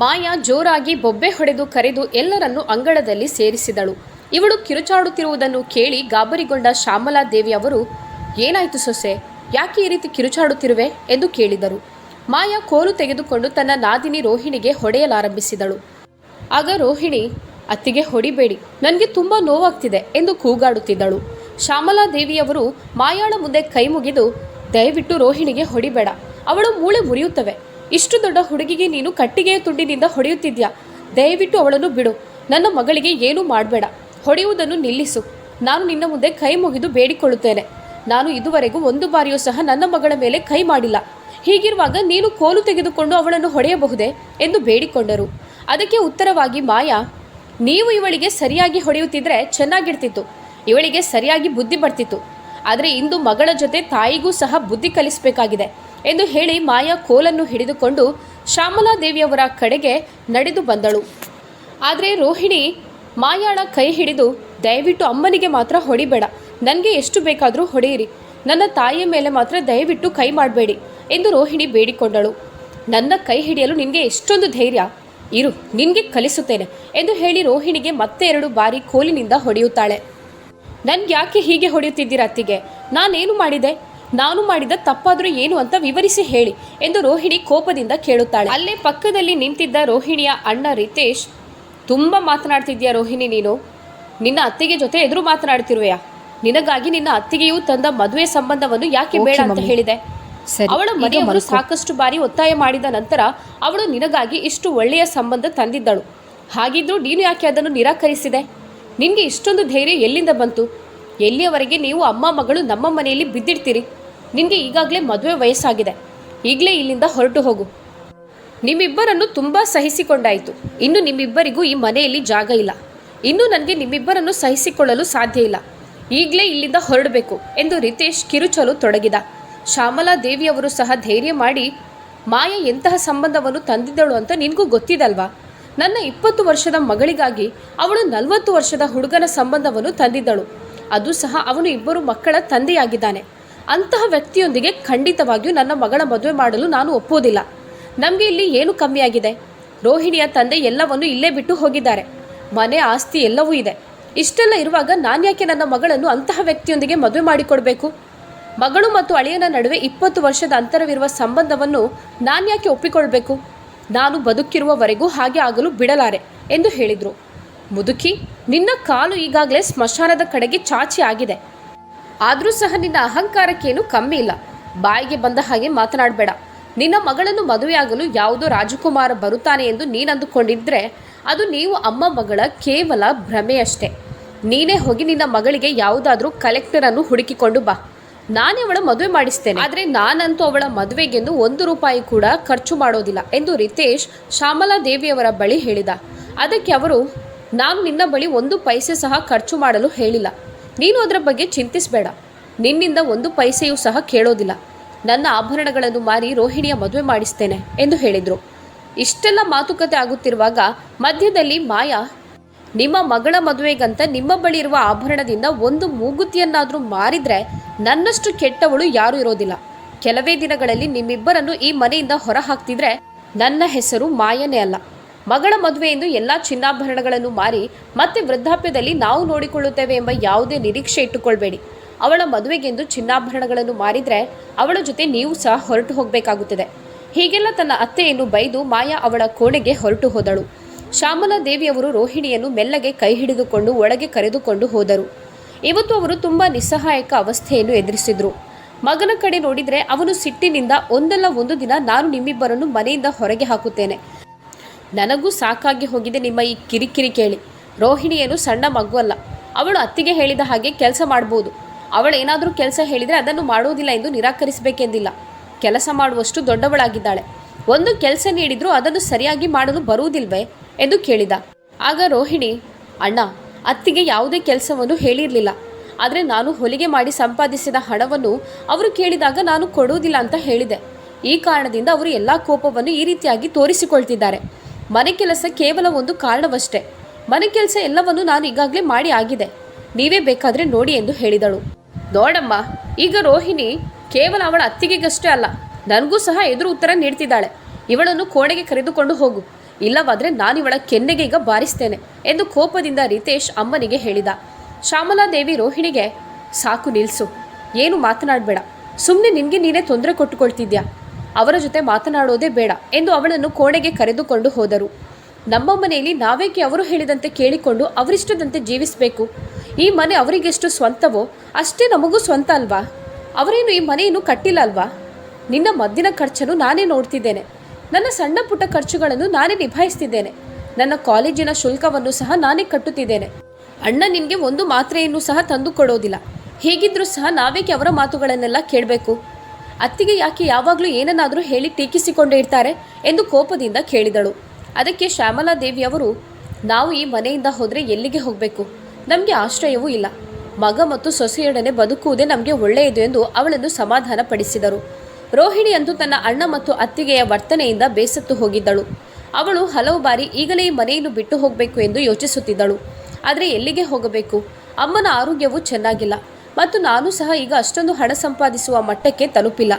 ಮಾಯಾ ಜೋರಾಗಿ ಬೊಬ್ಬೆ ಹೊಡೆದು ಕರೆದು ಎಲ್ಲರನ್ನು ಅಂಗಳದಲ್ಲಿ ಸೇರಿಸಿದಳು. ಇವಳು ಕಿರುಚಾಡುತ್ತಿರುವುದನ್ನು ಕೇಳಿ ಗಾಬರಿಗೊಂಡ ಶ್ಯಾಮಲಾ ದೇವಿ ಅವರು, ಏನಾಯಿತು ಸೊಸೆ, ಯಾಕೆ ಈ ರೀತಿ ಕಿರುಚಾಡುತ್ತಿರುವೆ? ಎಂದು ಕೇಳಿದರು. ಮಾಯಾ ಕೋಲು ತೆಗೆದುಕೊಂಡು ತನ್ನ ನಾದಿನಿ ರೋಹಿಣಿಗೆ ಹೊಡೆಯಲಾರಂಭಿಸಿದಳು. ಆಗ ರೋಹಿಣಿ, ಅತ್ತಿಗೆ ಹೊಡಿಬೇಡಿ, ನನಗೆ ತುಂಬ ನೋವಾಗ್ತಿದೆ, ಎಂದು ಕೂಗಾಡುತ್ತಿದ್ದಳು. ಶ್ಯಾಮಲಾ ದೇವಿಯವರು ಮಾಯಾಳ ಮುಂದೆ ಕೈ ಮುಗಿದು ದಯವಿಟ್ಟು ರೋಹಿಣಿಗೆ ಹೊಡಿಬೇಡ, ಅವಳು ಮೂಳೆ ಮುರಿಯುತ್ತವೆ ಇಷ್ಟು ದೊಡ್ಡ ಹುಡುಗಿಗೆ ನೀನು ಕಟ್ಟಿಗೆಯ ತುಂಡಿನಿಂದ ಹೊಡೆಯುತ್ತಿದ್ಯಾ? ದಯವಿಟ್ಟು ಅವಳನ್ನು ಬಿಡು. ನನ್ನ ಮಗಳಿಗೆ ಏನೂ ಮಾಡಬೇಡ. ಹೊಡೆಯುವುದನ್ನು ನಿಲ್ಲಿಸು. ನಾನು ನಿನ್ನ ಮುಂದೆ ಕೈ ಮುಗಿದು ಬೇಡಿಕೊಳ್ಳುತ್ತೇನೆ. ನಾನು ಇದುವರೆಗೂ ಒಂದು ಬಾರಿಯೂ ಸಹ ನನ್ನ ಮಗಳ ಮೇಲೆ ಕೈ ಮಾಡಿಲ್ಲ. ಹೀಗಿರುವಾಗ ನೀನು ಕೋಲು ತೆಗೆದುಕೊಂಡು ಅವಳನ್ನು ಹೊಡೆಯಬಹುದೇ ಎಂದು ಬೇಡಿಕೊಂಡರು. ಅದಕ್ಕೆ ಉತ್ತರವಾಗಿ, ಮಾಯಾ, ನೀವು ಇವಳಿಗೆ ಸರಿಯಾಗಿ ಹೊಡೆಯುತ್ತಿದ್ರೆ ಚೆನ್ನಾಗಿರ್ತಿತ್ತು. ಇವಳಿಗೆ ಸರಿಯಾಗಿ ಬುದ್ಧಿ ಬರ್ತಿತ್ತು. ಆದರೆ ಇಂದು ಮಗಳ ಜೊತೆ ತಾಯಿಗೂ ಸಹ ಬುದ್ಧಿ ಕಲಿಸಬೇಕಾಗಿದೆ. ಎಂದು ಹೇಳಿ ಮಾಯಾ ಕೋಲನ್ನು ಹಿಡಿದುಕೊಂಡು ಶ್ಯಾಮಲಾದೇವಿಯವರ ಕಡೆಗೆ ನಡೆದು ಬಂದಳು. ಆದರೆ ರೋಹಿಣಿ ಮಾಯಾಳ ಕೈ ಹಿಡಿದು ದಯವಿಟ್ಟು ಅಮ್ಮನಿಗೆ ಮಾತ್ರ ಹೊಡಿಬೇಡ. ನನಗೆ ಎಷ್ಟು ಬೇಕಾದರೂ ಹೊಡೆಯಿರಿ ನನ್ನ ತಾಯಿಯ ಮೇಲೆ ಮಾತ್ರ ದಯವಿಟ್ಟು ಕೈ ಮಾಡಬೇಡಿ ಎಂದು ರೋಹಿಣಿ ಬೇಡಿಕೊಂಡಳು. ನನ್ನ ಕೈ ಹಿಡಿಯಲು ನಿನಗೆ ಎಷ್ಟೊಂದು ಧೈರ್ಯ. ಇರು, ನಿನಗೆ ಕಲಿಸುತ್ತೇನೆ ಎಂದು ಹೇಳಿ ರೋಹಿಣಿಗೆ ಮತ್ತೆ ಎರಡು ಬಾರಿ ಕೋಲಿನಿಂದ ಹೊಡೆಯುತ್ತಾಳೆ. ನನ್ಗೆ ಯಾಕೆ ಹೀಗೆ ಹೊಡೆಯುತ್ತಿದ್ದೀರ ಅತ್ತಿಗೆ? ನಾನೇನು ಮಾಡಿದೆ? ನಾನು ಮಾಡಿದ ತಪ್ಪಾದರೂ ಏನು ಅಂತ ವಿವರಿಸಿ ಹೇಳಿ ಎಂದು ರೋಹಿಣಿ ಕೋಪದಿಂದ ಕೇಳುತ್ತಾಳೆ. ಅಲ್ಲೇ ಪಕ್ಕದಲ್ಲಿ ನಿಂತಿದ್ದ ರೋಹಿಣಿಯ ಅಣ್ಣ ರಿತೇಶ್ ತುಂಬ ಮಾತನಾಡ್ತಿದ್ಯಾ ರೋಹಿಣಿ ನೀನು? ನಿನ್ನ ಅತ್ತಿಗೆ ಜೊತೆ ಎದುರು ಮಾತನಾಡ್ತಿರುವೆಯಾ? ನಿನಗಾಗಿ ನಿನ್ನ ಅತ್ತಿಗೆಯೂ ತಂದ ಮದುವೆ ಸಂಬಂಧವನ್ನು ಯಾಕೆ ಬೇಡ ಅಂತ ಹೇಳಿದೆ? ಅವಳ ಮನೆಯವರು ಸಾಕಷ್ಟು ಬಾರಿ ಒತ್ತಾಯ ಮಾಡಿದ ನಂತರ ಅವಳು ನಿನಗಾಗಿ ಇಷ್ಟು ಒಳ್ಳೆಯ ಸಂಬಂಧ ತಂದಿದ್ದಳು. ಹಾಗಿದ್ರೂ ನೀನು ಯಾಕೆ ಅದನ್ನು ನಿರಾಕರಿಸಿದೆ? ನಿನಗೆ ಇಷ್ಟೊಂದು ಧೈರ್ಯ ಎಲ್ಲಿಂದ ಬಂತು? ಎಲ್ಲಿಯವರೆಗೆ ನೀವು ಅಮ್ಮ ಮಗಳು ನಮ್ಮ ಮನೆಯಲ್ಲಿ ಬಿದ್ದಿಡ್ತೀರಿ? ನಿನಗೆ ಈಗಾಗಲೇ ಮದುವೆ ವಯಸ್ಸಾಗಿದೆ. ಈಗಲೇ ಇಲ್ಲಿಂದ ಹೊರಟು ಹೋಗು. ನಿಮ್ಮಿಬ್ಬರನ್ನು ತುಂಬ ಸಹಿಸಿಕೊಂಡಾಯಿತು. ಇನ್ನು ನಿಮ್ಮಿಬ್ಬರಿಗೂ ಈ ಮನೆಯಲ್ಲಿ ಜಾಗ ಇಲ್ಲ. ಇನ್ನು ನನಗೆ ನಿಮ್ಮಿಬ್ಬರನ್ನು ಸಹಿಸಿಕೊಳ್ಳಲು ಸಾಧ್ಯ ಇಲ್ಲ. ಈಗಲೇ ಇಲ್ಲಿಂದ ಹೊರಡಬೇಕು ಎಂದು ರಿತೇಶ್ ಕಿರುಚಲು ತೊಡಗಿದ. ಶ್ಯಾಮಲಾ ದೇವಿಯವರು ಸಹ ಧೈರ್ಯ ಮಾಡಿ, ಮಾಯ ಎಂತಹ ಸಂಬಂಧವನ್ನು ತಂದಿದ್ದಳು ಅಂತ ನಿನಗೂ ಗೊತ್ತಿದಲ್ವಾ? ನನ್ನ ಇಪ್ಪತ್ತು ವರ್ಷದ ಮಗಳಿಗಾಗಿ ಅವಳು ನಲವತ್ತು ವರ್ಷದ ಹುಡುಗನ ಸಂಬಂಧವನ್ನು ತಂದಿದ್ದಳು. ಅದು ಸಹ ಅವನು ಇಬ್ಬರು ಮಕ್ಕಳ ತಂದೆಯಾಗಿದ್ದಾನೆ. ಅಂತಹ ವ್ಯಕ್ತಿಯೊಂದಿಗೆ ಖಂಡಿತವಾಗಿಯೂ ನನ್ನ ಮಗಳ ಮದುವೆ ಮಾಡಲು ನಾನು ಒಪ್ಪುವುದಿಲ್ಲ. ನಮಗೆ ಇಲ್ಲಿ ಏನು ಕಮ್ಮಿಯಾಗಿದೆ? ರೋಹಿಣಿಯ ತಂದೆ ಎಲ್ಲವನ್ನು ಇಲ್ಲೇ ಬಿಟ್ಟು ಹೋಗಿದ್ದಾರೆ. ಮನೆ ಆಸ್ತಿ ಎಲ್ಲವೂ ಇದೆ. ಇಷ್ಟೆಲ್ಲ ಇರುವಾಗ ನಾನು ಯಾಕೆ ನನ್ನ ಮಗಳನ್ನು ಅಂತಹ ವ್ಯಕ್ತಿಯೊಂದಿಗೆ ಮದುವೆ ಮಾಡಿಕೊಡಬೇಕು? ಮಗಳು ಮತ್ತು ಅಳಿಯನ ನಡುವೆ ಇಪ್ಪತ್ತು ವರ್ಷದ ಅಂತರವಿರುವ ಸಂಬಂಧವನ್ನು ನಾನು ಯಾಕೆ ಒಪ್ಪಿಕೊಳ್ಬೇಕು? ನಾನು ಬದುಕಿರುವವರೆಗೂ ಹಾಗೆ ಆಗಲು ಬಿಡಲಾರೆ, ಎಂದು ಹೇಳಿದರು. ಮುದುಕಿ, ನಿನ್ನ ಕಾಲು ಈಗಾಗಲೇ ಸ್ಮಶಾನದ ಕಡೆಗೆ ಚಾಚಿ ಆಗಿದೆ. ಆದರೂ ಸಹ ನಿನ್ನ ಅಹಂಕಾರಕ್ಕೇನು ಕಮ್ಮಿ ಇಲ್ಲ. ಬಾಯಿಗೆ ಬಂದ ಹಾಗೆ ಮಾತನಾಡಬೇಡ. ನಿನ್ನ ಮಗಳನ್ನು ಮದುವೆಯಾಗಲು ಯಾವುದೋ ರಾಜಕುಮಾರ ಬರುತ್ತಾನೆ ಎಂದು ನೀನಂದುಕೊಂಡಿದ್ರೆ ಅದು ನೀವು ಅಮ್ಮ ಮಗಳ ಕೇವಲ ಭ್ರಮೆಯಷ್ಟೇ. ನೀನೇ ಹೋಗಿ ನಿನ್ನ ಮಗಳಿಗೆ ಯಾವುದಾದ್ರೂ ಕಲೆಕ್ಟರನ್ನು ಹುಡುಕಿಕೊಂಡು ಬಾ. ನಾನೇ ಅವಳ ಮದುವೆ ಮಾಡಿಸ್ತೇನೆ. ಆದರೆ ನಾನಂತೂ ಅವಳ ಮದುವೆಗೆಂದು ಒಂದು ರೂಪಾಯಿ ಕೂಡ ಖರ್ಚು ಮಾಡೋದಿಲ್ಲ ಎಂದು ರಿತೇಶ್ ಶ್ಯಾಮಲಾ ದೇವಿಯವರ ಬಳಿ ಹೇಳಿದ. ಅದಕ್ಕೆ ಅವರು ನಾನು ನಿನ್ನ ಬಳಿ ಒಂದು ಪೈಸೆ ಸಹ ಖರ್ಚು ಮಾಡಲು ಹೇಳಿಲ್ಲ. ನೀನು ಅದರ ಬಗ್ಗೆ ಚಿಂತಿಸಬೇಡ. ನಿನ್ನಿಂದ ಒಂದು ಪೈಸೆಯೂ ಸಹ ಕೇಳೋದಿಲ್ಲ. ನನ್ನ ಆಭರಣಗಳನ್ನು ಮಾರಿ ರೋಹಿಣಿಯ ಮದುವೆ ಮಾಡಿಸ್ತೇನೆ ಎಂದು ಹೇಳಿದರು. ಇಷ್ಟೆಲ್ಲ ಮಾತುಕತೆ ಆಗುತ್ತಿರುವಾಗ ಮಧ್ಯದಲ್ಲಿ ಮಾಯಾ, ನಿಮ್ಮ ಮಗಳ ಮದುವೆಗಂತ ನಿಮ್ಮ ಬಳಿ ಇರುವ ಆಭರಣದಿಂದ ಒಂದು ಮೂಗುತಿಯನ್ನಾದರೂ ಮಾರಿದರೆ ನನ್ನಷ್ಟು ಕೆಟ್ಟವಳು ಯಾರೂ ಇರೋದಿಲ್ಲ. ಕೆಲವೇ ದಿನಗಳಲ್ಲಿ ನಿಮ್ಮಿಬ್ಬರನ್ನು ಈ ಮನೆಯಿಂದ ಹೊರ ಹಾಕ್ತಿದ್ರೆ ನನ್ನ ಹೆಸರು ಮಾಯನೇ ಅಲ್ಲ. ಮಗಳ ಮದುವೆಯಿಂದು ಎಲ್ಲ ಚಿನ್ನಾಭರಣಗಳನ್ನು ಮಾರಿ ಮತ್ತೆ ವೃದ್ಧಾಪ್ಯದಲ್ಲಿ ನಾವು ನೋಡಿಕೊಳ್ಳುತ್ತೇವೆ ಎಂಬ ಯಾವುದೇ ನಿರೀಕ್ಷೆ ಇಟ್ಟುಕೊಳ್ಬೇಡಿ. ಅವಳ ಮದುವೆಗೆಂದು ಚಿನ್ನಾಭರಣಗಳನ್ನು ಮಾರಿದರೆ ಅವಳ ಜೊತೆ ನೀವು ಸಹ ಹೊರಟು ಹೋಗಬೇಕಾಗುತ್ತದೆ. ಹೀಗೆಲ್ಲ ತನ್ನ ಅತ್ತೆಯನ್ನು ಬೈದು ಮಾಯಾ ಅವಳ ಕೋಣೆಗೆ ಹೊರಟು ಹೋದಳು. ಶ್ಯಾಮಲಾ ದೇವಿಯವರು ರೋಹಿಣಿಯನ್ನು ಮೆಲ್ಲಗೆ ಕೈ ಹಿಡಿದುಕೊಂಡು ಒಳಗೆ ಕರೆದುಕೊಂಡು ಹೋದರು. ಇವತ್ತು ಅವರು ತುಂಬ ನಿಸ್ಸಹಾಯಕ ಅವಸ್ಥೆಯನ್ನು ಎದುರಿಸಿದ್ರು. ಮಗನ ಕಡೆ ನೋಡಿದರೆ ಅವನು ಸಿಟ್ಟಿನಿಂದ ಒಂದಲ್ಲ ಒಂದು ದಿನ ನಾನು ನಿಮ್ಮಿಬ್ಬರನ್ನು ಮನೆಯಿಂದ ಹೊರಗೆ ಹಾಕುತ್ತೇನೆ. ನನಗೂ ಸಾಕಾಗಿ ಹೋಗಿದೆ ನಿಮ್ಮ ಈ ಕಿರಿಕಿರಿ ಕೇಳಿ. ರೋಹಿಣಿ ಏನು ಸಣ್ಣ ಮಗುವಲ್ಲ ಅವಳು ಅತ್ತಿಗೆ ಹೇಳಿದ ಹಾಗೆ ಕೆಲಸ ಮಾಡ್ಬೋದು. ಅವಳು ಏನಾದರೂ ಕೆಲಸ ಹೇಳಿದರೆ ಅದನ್ನು ಮಾಡುವುದಿಲ್ಲ ಎಂದು ನಿರಾಕರಿಸಬೇಕೆಂದಿಲ್ಲ. ಕೆಲಸ ಮಾಡುವಷ್ಟು ದೊಡ್ಡವಳಾಗಿದ್ದಾಳೆ. ಒಂದು ಕೆಲಸ ನೀಡಿದರೂ ಅದನ್ನು ಸರಿಯಾಗಿ ಮಾಡಲು ಬರುವುದಿಲ್ವೇ ಎಂದು ಕೇಳಿದ. ಆಗ ರೋಹಿಣಿ, ಅಣ್ಣ, ಅತ್ತಿಗೆ ಯಾವುದೇ ಕೆಲಸವನ್ನು ಹೇಳಿರಲಿಲ್ಲ. ಆದರೆ ನಾನು ಹೊಲಿಗೆ ಮಾಡಿ ಸಂಪಾದಿಸಿದ ಹಣವನ್ನು ಅವರು ಕೇಳಿದಾಗ ನಾನು ಕೊಡುವುದಿಲ್ಲ ಅಂತ ಹೇಳಿದೆ. ಈ ಕಾರಣದಿಂದ ಅವರು ಎಲ್ಲ ಕೋಪವನ್ನು ಈ ರೀತಿಯಾಗಿ ತೋರಿಸಿಕೊಳ್ತಿದ್ದಾರೆ. ಮನೆ ಕೆಲಸ ಕೇವಲ ಒಂದು ಕಾರಣವಷ್ಟೇ. ಮನೆ ಕೆಲಸ ಎಲ್ಲವನ್ನು ನಾನು ಈಗಾಗಲೇ ಮಾಡಿ ಆಗಿದೆ. ನೀವೇ ಬೇಕಾದರೆ ನೋಡಿ ಎಂದು ಹೇಳಿದಳು. ನೋಡಮ್ಮ, ಈಗ ರೋಹಿಣಿ ಕೇವಲ ಅವಳ ಅತ್ತಿಗೆಗಷ್ಟೇ ಅಲ್ಲ, ನನಗೂ ಸಹ ಎದುರು ಉತ್ತರ ನೀಡ್ತಿದ್ದಾಳೆ. ಇವಳನ್ನು ಕೋಣೆಗೆ ಕರೆದುಕೊಂಡು ಹೋಗು. ಇಲ್ಲವಾದರೆ ನಾನಿವಳ ಕೆನ್ನೆಗೆ ಈಗ ಬಾರಿಸ್ತೇನೆ ಎಂದು ಕೋಪದಿಂದ ರಿತೇಶ್ ಅಮ್ಮನಿಗೆ ಹೇಳಿದ. ಶ್ಯಾಮಲಾದೇವಿ ರೋಹಿಣಿಗೆ, ಸಾಕು ನಿಲ್ಸು. ಏನು ಮಾತನಾಡಬೇಡ. ಸುಮ್ಮನೆ ನಿನಗೆ ನೀನೇ ತೊಂದರೆ ಕೊಟ್ಟುಕೊಳ್ತಿದ್ಯಾ? ಅವರ ಜೊತೆ ಮಾತನಾಡೋದೇ ಬೇಡ ಎಂದು ಅವಳನ್ನು ಕೋಣೆಗೆ ಕರೆದುಕೊಂಡು ಹೋದರು. ನಮ್ಮ ಮನೆಯಲ್ಲಿ ನಾವೇಕೆ ಅವರು ಹೇಳಿದಂತೆ ಕೇಳಿಕೊಂಡು ಅವರಿಷ್ಟದಂತೆ ಜೀವಿಸಬೇಕು. ಈ ಮನೆ ಅವರಿಗೆಷ್ಟು ಸ್ವಂತವೋ, ಅಷ್ಟೇ ನಮಗೂ ಸ್ವಂತ ಅಲ್ವಾ? ಅವರೇನು ಈ ಮನೆಯನ್ನು ಕಟ್ಟಿಲ್ಲ ಅಲ್ವಾ? ನಿನ್ನ ಮದ್ದಿನ ಖರ್ಚನ್ನು ನಾನೇ ನೋಡ್ತಿದ್ದೇನೆ. ನನ್ನ ಸಣ್ಣ ಪುಟ್ಟ ಖರ್ಚುಗಳನ್ನು ನಾನೇ ನಿಭಾಯಿಸ್ತಿದ್ದೇನೆ. ನನ್ನ ಕಾಲೇಜಿನ ಶುಲ್ಕವನ್ನು ಸಹ ನಾನೇ ಕಟ್ಟುತ್ತಿದ್ದೇನೆ. ಅಣ್ಣ ನಿನಗೆ ಒಂದು ಮಾತ್ರೆಯನ್ನು ಸಹ ತಂದು ಕೊಡೋದಿಲ್ಲ. ಹೀಗಿದ್ರೂ ಸಹ ನಾವೇಕೆ ಅವರ ಮಾತುಗಳನ್ನೆಲ್ಲ ಕೇಳಬೇಕು. ಅತ್ತಿಗೆ ಯಾಕೆ ಯಾವಾಗಲೂ ಏನನ್ನಾದರೂ ಹೇಳಿ ಟೀಕಿಸಿಕೊಂಡೇ ಇರ್ತಾರೆ ಎಂದು ಕೋಪದಿಂದ ಕೇಳಿದಳು. ಅದಕ್ಕೆ ಶ್ಯಾಮಲಾ ದೇವಿಯವರು ನಾವು ಈ ಮನೆಯಿಂದ ಹೋದರೆ ಎಲ್ಲಿಗೆ ಹೋಗಬೇಕು? ನಮಗೆ ಆಶ್ರಯವೂ ಇಲ್ಲ. ಮಗ ಮತ್ತು ಸೊಸೆಯೊಡನೆ ಬದುಕುವುದೇ ನಮಗೆ ಒಳ್ಳೆಯದು ಎಂದು ಅವಳನ್ನು ಸಮಾಧಾನಪಡಿಸಿದರು. ರೋಹಿಣಿ ಅಂತೂ ತನ್ನ ಅಣ್ಣ ಮತ್ತು ಅತ್ತಿಗೆಯ ವರ್ತನೆಯಿಂದ ಬೇಸತ್ತು ಹೋಗಿದ್ದಳು. ಅವಳು ಹಲವು ಬಾರಿ ಈಗಲೇ ಈ ಮನೆಯನ್ನು ಬಿಟ್ಟು ಹೋಗಬೇಕು ಎಂದು ಯೋಚಿಸುತ್ತಿದ್ದಳು. ಆದರೆ ಎಲ್ಲಿಗೆ ಹೋಗಬೇಕು? ಅಮ್ಮನ ಆರೋಗ್ಯವೂ ಚೆನ್ನಾಗಿಲ್ಲ. ಮತ್ತು ನಾನು ಸಹ ಈಗ ಅಷ್ಟೊಂದು ಹಣ ಸಂಪಾದಿಸುವ ಮಟ್ಟಕ್ಕೆ ತಲುಪಿಲ್ಲ.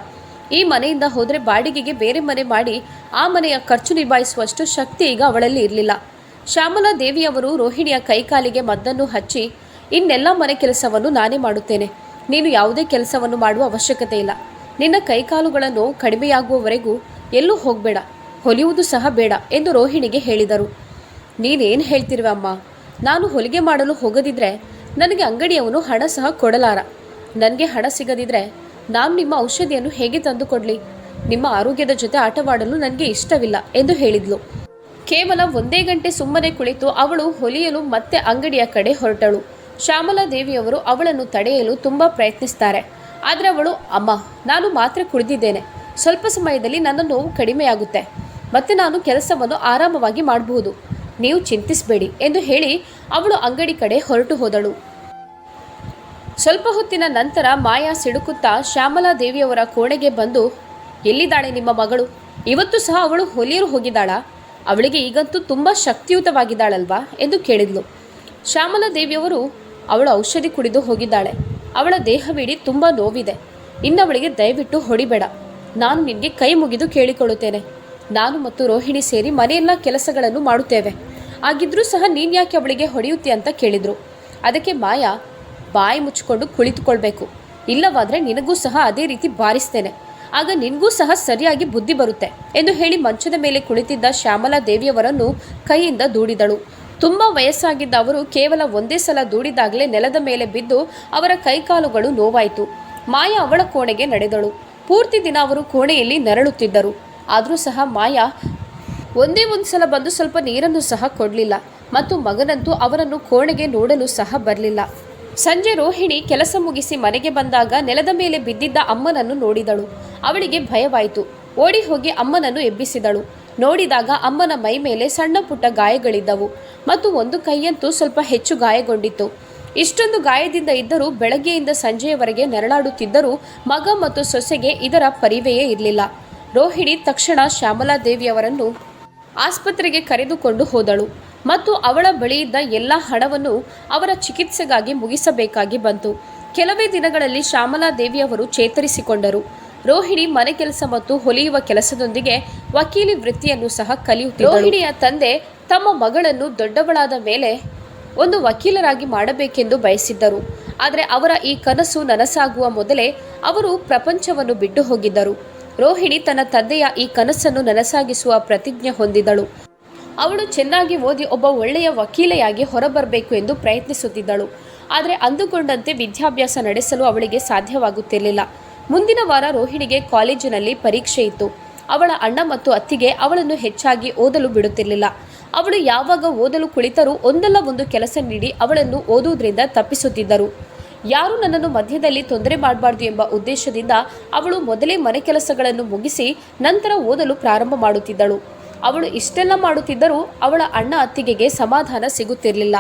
ಈ ಮನೆಯಿಂದ ಹೋದರೆ ಬಾಡಿಗೆಗೆ ಬೇರೆ ಮನೆ ಮಾಡಿ ಆ ಮನೆಯ ಖರ್ಚು ನಿಭಾಯಿಸುವಷ್ಟು ಶಕ್ತಿ ಈಗ ಅವಳಲ್ಲಿ ಇರಲಿಲ್ಲ. ಶ್ಯಾಮಲಾ ದೇವಿಯವರು ರೋಹಿಣಿಯ ಕೈಕಾಲಿಗೆ ಮದ್ದನ್ನು ಹಚ್ಚಿ, ಇನ್ನೆಲ್ಲ ಮನೆ ಕೆಲಸವನ್ನು ನಾನೇ ಮಾಡುತ್ತೇನೆ. ನೀನು ಯಾವುದೇ ಕೆಲಸವನ್ನು ಮಾಡುವ ಅವಶ್ಯಕತೆ ಇಲ್ಲ. ನಿನ್ನ ಕೈಕಾಲುಗಳ ನೋವು ಕಡಿಮೆಯಾಗುವವರೆಗೂ ಎಲ್ಲೂ ಹೋಗಬೇಡ. ಹೊಲಿಯುವುದು ಸಹ ಬೇಡ ಎಂದು ರೋಹಿಣಿಗೆ ಹೇಳಿದರು. ನೀನೇನು ಹೇಳ್ತಿರುವೆ ಅಮ್ಮ? ನಾನು ಹೊಲಿಗೆ ಮಾಡಲು ಹೋಗದಿದ್ರೆ ನನಗೆ ಅಂಗಡಿಯವನು ಹಣ ಸಹ ಕೊಡಲಾರ. ನನಗೆ ಹಣ ಸಿಗದಿದ್ರೆ ನಾನು ನಿಮ್ಮ ಔಷಧಿಯನ್ನು ಹೇಗೆ ತಂದು ಕೊಡಲಿ? ನಿಮ್ಮ ಆರೋಗ್ಯದ ಜೊತೆ ಆಟವಾಡಲು ನನಗೆ ಇಷ್ಟವಿಲ್ಲ ಎಂದು ಹೇಳಿದ್ಲು. ಕೇವಲ ಒಂದೇ ಗಂಟೆ ಸುಮ್ಮನೆ ಕುಳಿತು ಅವಳು ಹೊಲಿಯಲು ಮತ್ತೆ ಅಂಗಡಿಯ ಕಡೆ ಹೊರಟಳು. ಶ್ಯಾಮಲಾ ದೇವಿಯವರು ಅವಳನ್ನು ತಡೆಯಲು ತುಂಬ ಪ್ರಯತ್ನಿಸ್ತಾರೆ. ಆದರೆ ಅವಳು, ಅಮ್ಮ, ನಾನು ಮಾತ್ರೆ ಕುಡಿದಿದ್ದೇನೆ. ಸ್ವಲ್ಪ ಸಮಯದಲ್ಲಿ ನನ್ನ ನೋವು ಕಡಿಮೆಯಾಗುತ್ತೆ. ಮತ್ತೆ ನಾನು ಕೆಲಸವನ್ನು ಆರಾಮವಾಗಿ ಮಾಡಬಹುದು. ನೀವು ಚಿಂತಿಸಬೇಡಿ ಎಂದು ಹೇಳಿ ಅವಳು ಅಂಗಡಿ ಕಡೆ ಹೊರಟು ಹೋದಳು. ಸ್ವಲ್ಪ ಹೊತ್ತಿನ ನಂತರ ಮಾಯಾ ಸಿಡುಕುತ್ತಾ ಶ್ಯಾಮಲಾ ದೇವಿಯವರ ಕೋಣೆಗೆ ಬಂದು, ಎಲ್ಲಿದ್ದಾಳೆ ನಿಮ್ಮ ಮಗಳು? ಇವತ್ತು ಸಹ ಅವಳು ಹೊಲಿಯರು ಹೋಗಿದ್ದಾಳ. ಅವಳಿಗೆ ಈಗಂತೂ ತುಂಬ ಶಕ್ತಿಯುತವಾಗಿದ್ದಾಳಲ್ವಾ? ಎಂದು ಕೇಳಿದ್ಲು. ಶ್ಯಾಮಲಾ ದೇವಿಯವರು, ಅವಳು ಔಷಧಿ ಕುಡಿದು ಹೋಗಿದ್ದಾಳೆ. ಅವಳ ದೇಹವಿಡೀ ತುಂಬ ನೋವಿದೆ. ಇನ್ನವಳಿಗೆ ದಯವಿಟ್ಟು ಹೊಡಿಬೇಡ. ನಾನು ನಿನಗೆ ಕೈ ಮುಗಿದು ಕೇಳಿಕೊಳ್ಳುತ್ತೇನೆ. ನಾನು ಮತ್ತು ರೋಹಿಣಿ ಸೇರಿ ಮನೆಯೆಲ್ಲ ಕೆಲಸಗಳನ್ನು ಮಾಡುತ್ತೇವೆ. ಆಗಿದ್ರೂ ಸಹ ನೀನು ಯಾಕೆ ಅವಳಿಗೆ ಹೊಡೆಯುತ್ತೆ? ಅಂತ ಕೇಳಿದರು. ಅದಕ್ಕೆ ಮಾಯಾ ಬಾಯಿ ಮುಚ್ಚಿಕೊಂಡು ಕುಳಿತುಕೊಳ್ಬೇಕು. ಇಲ್ಲವಾದರೆ ನಿನಗೂ ಸಹ ಅದೇ ರೀತಿ ಬಾರಿಸ್ತೇನೆ. ಆಗ ನಿನಗೂ ಸಹ ಸರಿಯಾಗಿ ಬುದ್ಧಿ ಬರುತ್ತೆ ಎಂದು ಹೇಳಿ ಮಂಚದ ಮೇಲೆ ಕುಳಿತಿದ್ದ ಶ್ಯಾಮಲಾ ದೇವಿಯವರನ್ನು ಕೈಯಿಂದ ದೂಡಿದಳು. ತುಂಬ ವಯಸ್ಸಾಗಿದ್ದ ಅವರು ಕೇವಲ ಒಂದೇ ಸಲ ದೂಡಿದಾಗಲೇ ನೆಲದ ಮೇಲೆ ಬಿದ್ದು ಅವರ ಕೈಕಾಲುಗಳು ನೋವಾಯಿತು. ಮಾಯಾ ಅವಳ ಕೋಣೆಗೆ ನಡೆದಳು. ಪೂರ್ತಿ ದಿನ ಅವರು ಕೋಣೆಯಲ್ಲಿ ನರಳುತ್ತಿದ್ದರು. ಆದರೂ ಸಹ ಮಾಯಾ ಒಂದೇ ಒಂದು ಸಲ ಬಂದು ಸ್ವಲ್ಪ ನೀರನ್ನು ಸಹ ಕೊಡಲಿಲ್ಲ ಮತ್ತು ಮಗನಂತೂ ಅವರನ್ನು ಕೋಣೆಗೆ ನೋಡಲು ಸಹ ಬರಲಿಲ್ಲ. ಸಂಜೆ ರೋಹಿಣಿ ಕೆಲಸ ಮುಗಿಸಿ ಮನೆಗೆ ಬಂದಾಗ ನೆಲದ ಮೇಲೆ ಬಿದ್ದಿದ್ದ ಅಮ್ಮನನ್ನು ನೋಡಿದಳು. ಅವಳಿಗೆ ಭಯವಾಯಿತು. ಓಡಿ ಹೋಗಿ ಅಮ್ಮನನ್ನು ಎಬ್ಬಿಸಿದಳು. ನೋಡಿದಾಗ ಅಮ್ಮನ ಮೈ ಮೇಲೆ ಸಣ್ಣ ಪುಟ್ಟ ಗಾಯಗಳಿದ್ದವು ಮತ್ತು ಒಂದು ಕೈಯಂತೂ ಸ್ವಲ್ಪ ಹೆಚ್ಚು ಗಾಯಗೊಂಡಿತ್ತು. ಇಷ್ಟೊಂದು ಗಾಯದಿಂದ ಇದ್ದರೂ ಬೆಳಗ್ಗೆಯಿಂದ ಸಂಜೆಯವರೆಗೆ ನೆರಳಾಡುತ್ತಿದ್ದರೂ ಮಗ ಮತ್ತು ಸೊಸೆಗೆ ಇದರ ಪರಿವೆಯೇ ಇರಲಿಲ್ಲ. ರೋಹಿಣಿ ತಕ್ಷಣ ಶ್ಯಾಮಲಾದೇವಿಯವರನ್ನು ಆಸ್ಪತ್ರೆಗೆ ಕರೆದುಕೊಂಡು ಹೋದಳು. ಮತ್ತು ಅವಳ ಬಳಿಯಿದ್ದ ಎಲ್ಲ ಹಣವನ್ನು ಅವರ ಚಿಕಿತ್ಸೆಗಾಗಿ ಮುಗಿಸಬೇಕಾಗಿ ಬಂತು. ಕೆಲವೇ ದಿನಗಳಲ್ಲಿ ಶ್ಯಾಮಲಾ ದೇವಿಯವರು ಚೇತರಿಸಿಕೊಂಡರು. ರೋಹಿಣಿ ಮನೆ ಕೆಲಸ ಮತ್ತು ಹೊಲಿಯುವ ಕೆಲಸದೊಂದಿಗೆ ವಕೀಲಿ ವೃತ್ತಿಯನ್ನು ಸಹ ಕಲಿಯುತ್ತಿದ್ದರು ರೋಹಿಣಿಯ ತಂದೆ ತಮ್ಮ ಮಗಳನ್ನು ದೊಡ್ಡವಳಾದ ಮೇಲೆ ಒಂದು ವಕೀಲರಾಗಿ ಮಾಡಬೇಕೆಂದು ಬಯಸಿದ್ದರು. ಆದರೆ ಅವರ ಈ ಕನಸು ನನಸಾಗುವ ಮೊದಲೇ ಅವರು ಪ್ರಪಂಚವನ್ನು ಬಿಟ್ಟು ಹೋಗಿದ್ದರು ರೋಹಿಣಿ ತನ್ನ ತಂದೆಯ ಈ ಕನಸನ್ನು ನನಸಾಗಿಸುವ ಪ್ರತಿಜ್ಞೆ ಹೊಂದಿದಳು. ಅವಳು ಚೆನ್ನಾಗಿ ಓದಿ ಒಬ್ಬ ಒಳ್ಳೆಯ ವಕೀಲೆಯಾಗಿ ಹೊರಬರಬೇಕು ಎಂದು ಪ್ರಯತ್ನಿಸುತ್ತಿದ್ದಳು. ಆದರೆ ಅಂದುಕೊಂಡಂತೆ ವಿದ್ಯಾಭ್ಯಾಸ ನಡೆಸಲು ಅವಳಿಗೆ ಸಾಧ್ಯವಾಗುತ್ತಿರಲಿಲ್ಲ. ಮುಂದಿನ ವಾರ ರೋಹಿಣಿಗೆ ಕಾಲೇಜಿನಲ್ಲಿ ಪರೀಕ್ಷೆ ಇತ್ತು. ಅವಳ ಅಣ್ಣ ಮತ್ತು ಅತ್ತಿಗೆ ಅವಳನ್ನು ಹೆಚ್ಚಾಗಿ ಓದಲು ಬಿಡುತ್ತಿರಲಿಲ್ಲ. ಅವಳು ಯಾವಾಗ ಓದಲು ಕುಳಿತರೂ ಒಂದಲ್ಲ ಒಂದು ಕೆಲಸ ನೀಡಿ ಅವಳನ್ನು ಓದುವುದರಿಂದ ತಪ್ಪಿಸುತ್ತಿದ್ದರು. ಯಾರು ನನ್ನನ್ನು ಮಧ್ಯದಲ್ಲಿ ತೊಂದರೆ ಮಾಡಬಾರ್ದು ಎಂಬ ಉದ್ದೇಶದಿಂದ ಅವಳು ಮೊದಲೇ ಮನೆ ಕೆಲಸಗಳನ್ನು ಮುಗಿಸಿ ನಂತರ ಓದಲು ಪ್ರಾರಂಭ ಮಾಡುತ್ತಿದ್ದಳು. ಅವಳು ಇಷ್ಟೆಲ್ಲ ಮಾಡುತ್ತಿದ್ದರೂ ಅವಳ ಅಣ್ಣ ಅತ್ತಿಗೆಗೆ ಸಮಾಧಾನ ಸಿಗುತ್ತಿರಲಿಲ್ಲ.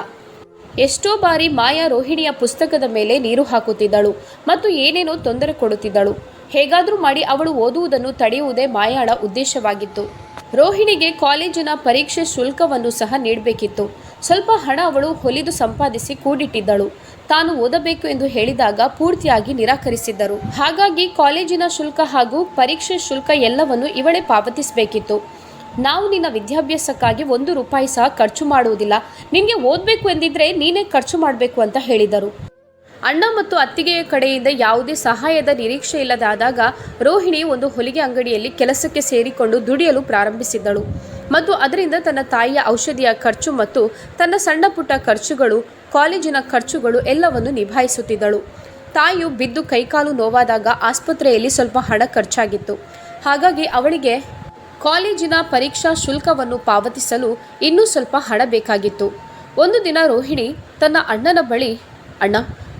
ಎಷ್ಟೋ ಬಾರಿ ಮಾಯಾ ರೋಹಿಣಿಯ ಪುಸ್ತಕದ ಮೇಲೆ ನೀರು ಹಾಕುತ್ತಿದ್ದಳು ಮತ್ತು ಏನೇನೋ ತೊಂದರೆ ಕೊಡುತ್ತಿದ್ದಳು. ಹೇಗಾದರೂ ಮಾಡಿ ಅವಳು ಓದುವುದನ್ನು ತಡೆಯುವುದೇ ಮಾಯಾಳ ಉದ್ದೇಶವಾಗಿತ್ತು. ರೋಹಿಣಿಗೆ ಕಾಲೇಜಿನ ಪರೀಕ್ಷೆ ಶುಲ್ಕವನ್ನು ಸಹ ನೀಡಬೇಕಿತ್ತು. ಸ್ವಲ್ಪ ಹಣ ಅವಳು ಹೊಲಿದು ಸಂಪಾದಿಸಿ ಕೂಡಿಟ್ಟಿದ್ದಳು. ತಾನು ಓದಬೇಕು ಎಂದು ಹೇಳಿದಾಗ ಪೂರ್ತಿಯಾಗಿ ನಿರಾಕರಿಸಿದ್ದರು. ಹಾಗಾಗಿ ಕಾಲೇಜಿನ ಶುಲ್ಕ ಹಾಗೂ ಪರೀಕ್ಷೆ ಶುಲ್ಕ ಎಲ್ಲವನ್ನು ಇವಳೇ ಪಾವತಿಸಬೇಕಿತ್ತು. ನಾವು ನಿನ್ನ ವಿದ್ಯಾಭ್ಯಾಸಕ್ಕಾಗಿ ಒಂದು ರೂಪಾಯಿ ಸಹ ಖರ್ಚು ಮಾಡುವುದಿಲ್ಲ. ನಿನಗೆ ಓದಬೇಕು ಎಂದಿದ್ರೆ ನೀನೇ ಖರ್ಚು ಮಾಡಬೇಕು ಅಂತ ಹೇಳಿದರು. ಅಣ್ಣ ಮತ್ತು ಅತ್ತಿಗೆಯ ಕಡೆಯಿಂದ ಯಾವುದೇ ಸಹಾಯದ ನಿರೀಕ್ಷೆ ಇಲ್ಲದಾದಾಗ ರೋಹಿಣಿ ಒಂದು ಹೊಲಿಗೆ ಅಂಗಡಿಯಲ್ಲಿ ಕೆಲಸಕ್ಕೆ ಸೇರಿಕೊಂಡು ದುಡಿಯಲು ಪ್ರಾರಂಭಿಸಿದ್ದಳು. ಮತ್ತು ಅದರಿಂದ ತನ್ನ ತಾಯಿಯ ಔಷಧಿಯ ಖರ್ಚು ಮತ್ತು ತನ್ನ ಸಣ್ಣ ಪುಟ್ಟ ಖರ್ಚುಗಳು, ಕಾಲೇಜಿನ ಖರ್ಚುಗಳು ಎಲ್ಲವನ್ನು ನಿಭಾಯಿಸುತ್ತಿದ್ದಳು. ತಾಯಿಯು ಬಿದ್ದು ಕೈಕಾಲು ನೋವಾದಾಗ ಆಸ್ಪತ್ರೆಯಲ್ಲಿ ಸ್ವಲ್ಪ ಹಣ ಖರ್ಚಾಗಿತ್ತು. ಹಾಗಾಗಿ ಅವಳಿಗೆ ಕಾಲೇಜಿನ ಪರೀಕ್ಷಾ ಶುಲ್ಕವನ್ನು ಪಾವತಿಸಲು ಇನ್ನೂ ಸ್ವಲ್ಪ ಹಣ ಬೇಕಾಗಿತ್ತು ಒಂದು ದಿನ ರೋಹಿಣಿ ತನ್ನ ಅಣ್ಣನ ಬಳಿ, ಅಣ್ಣ,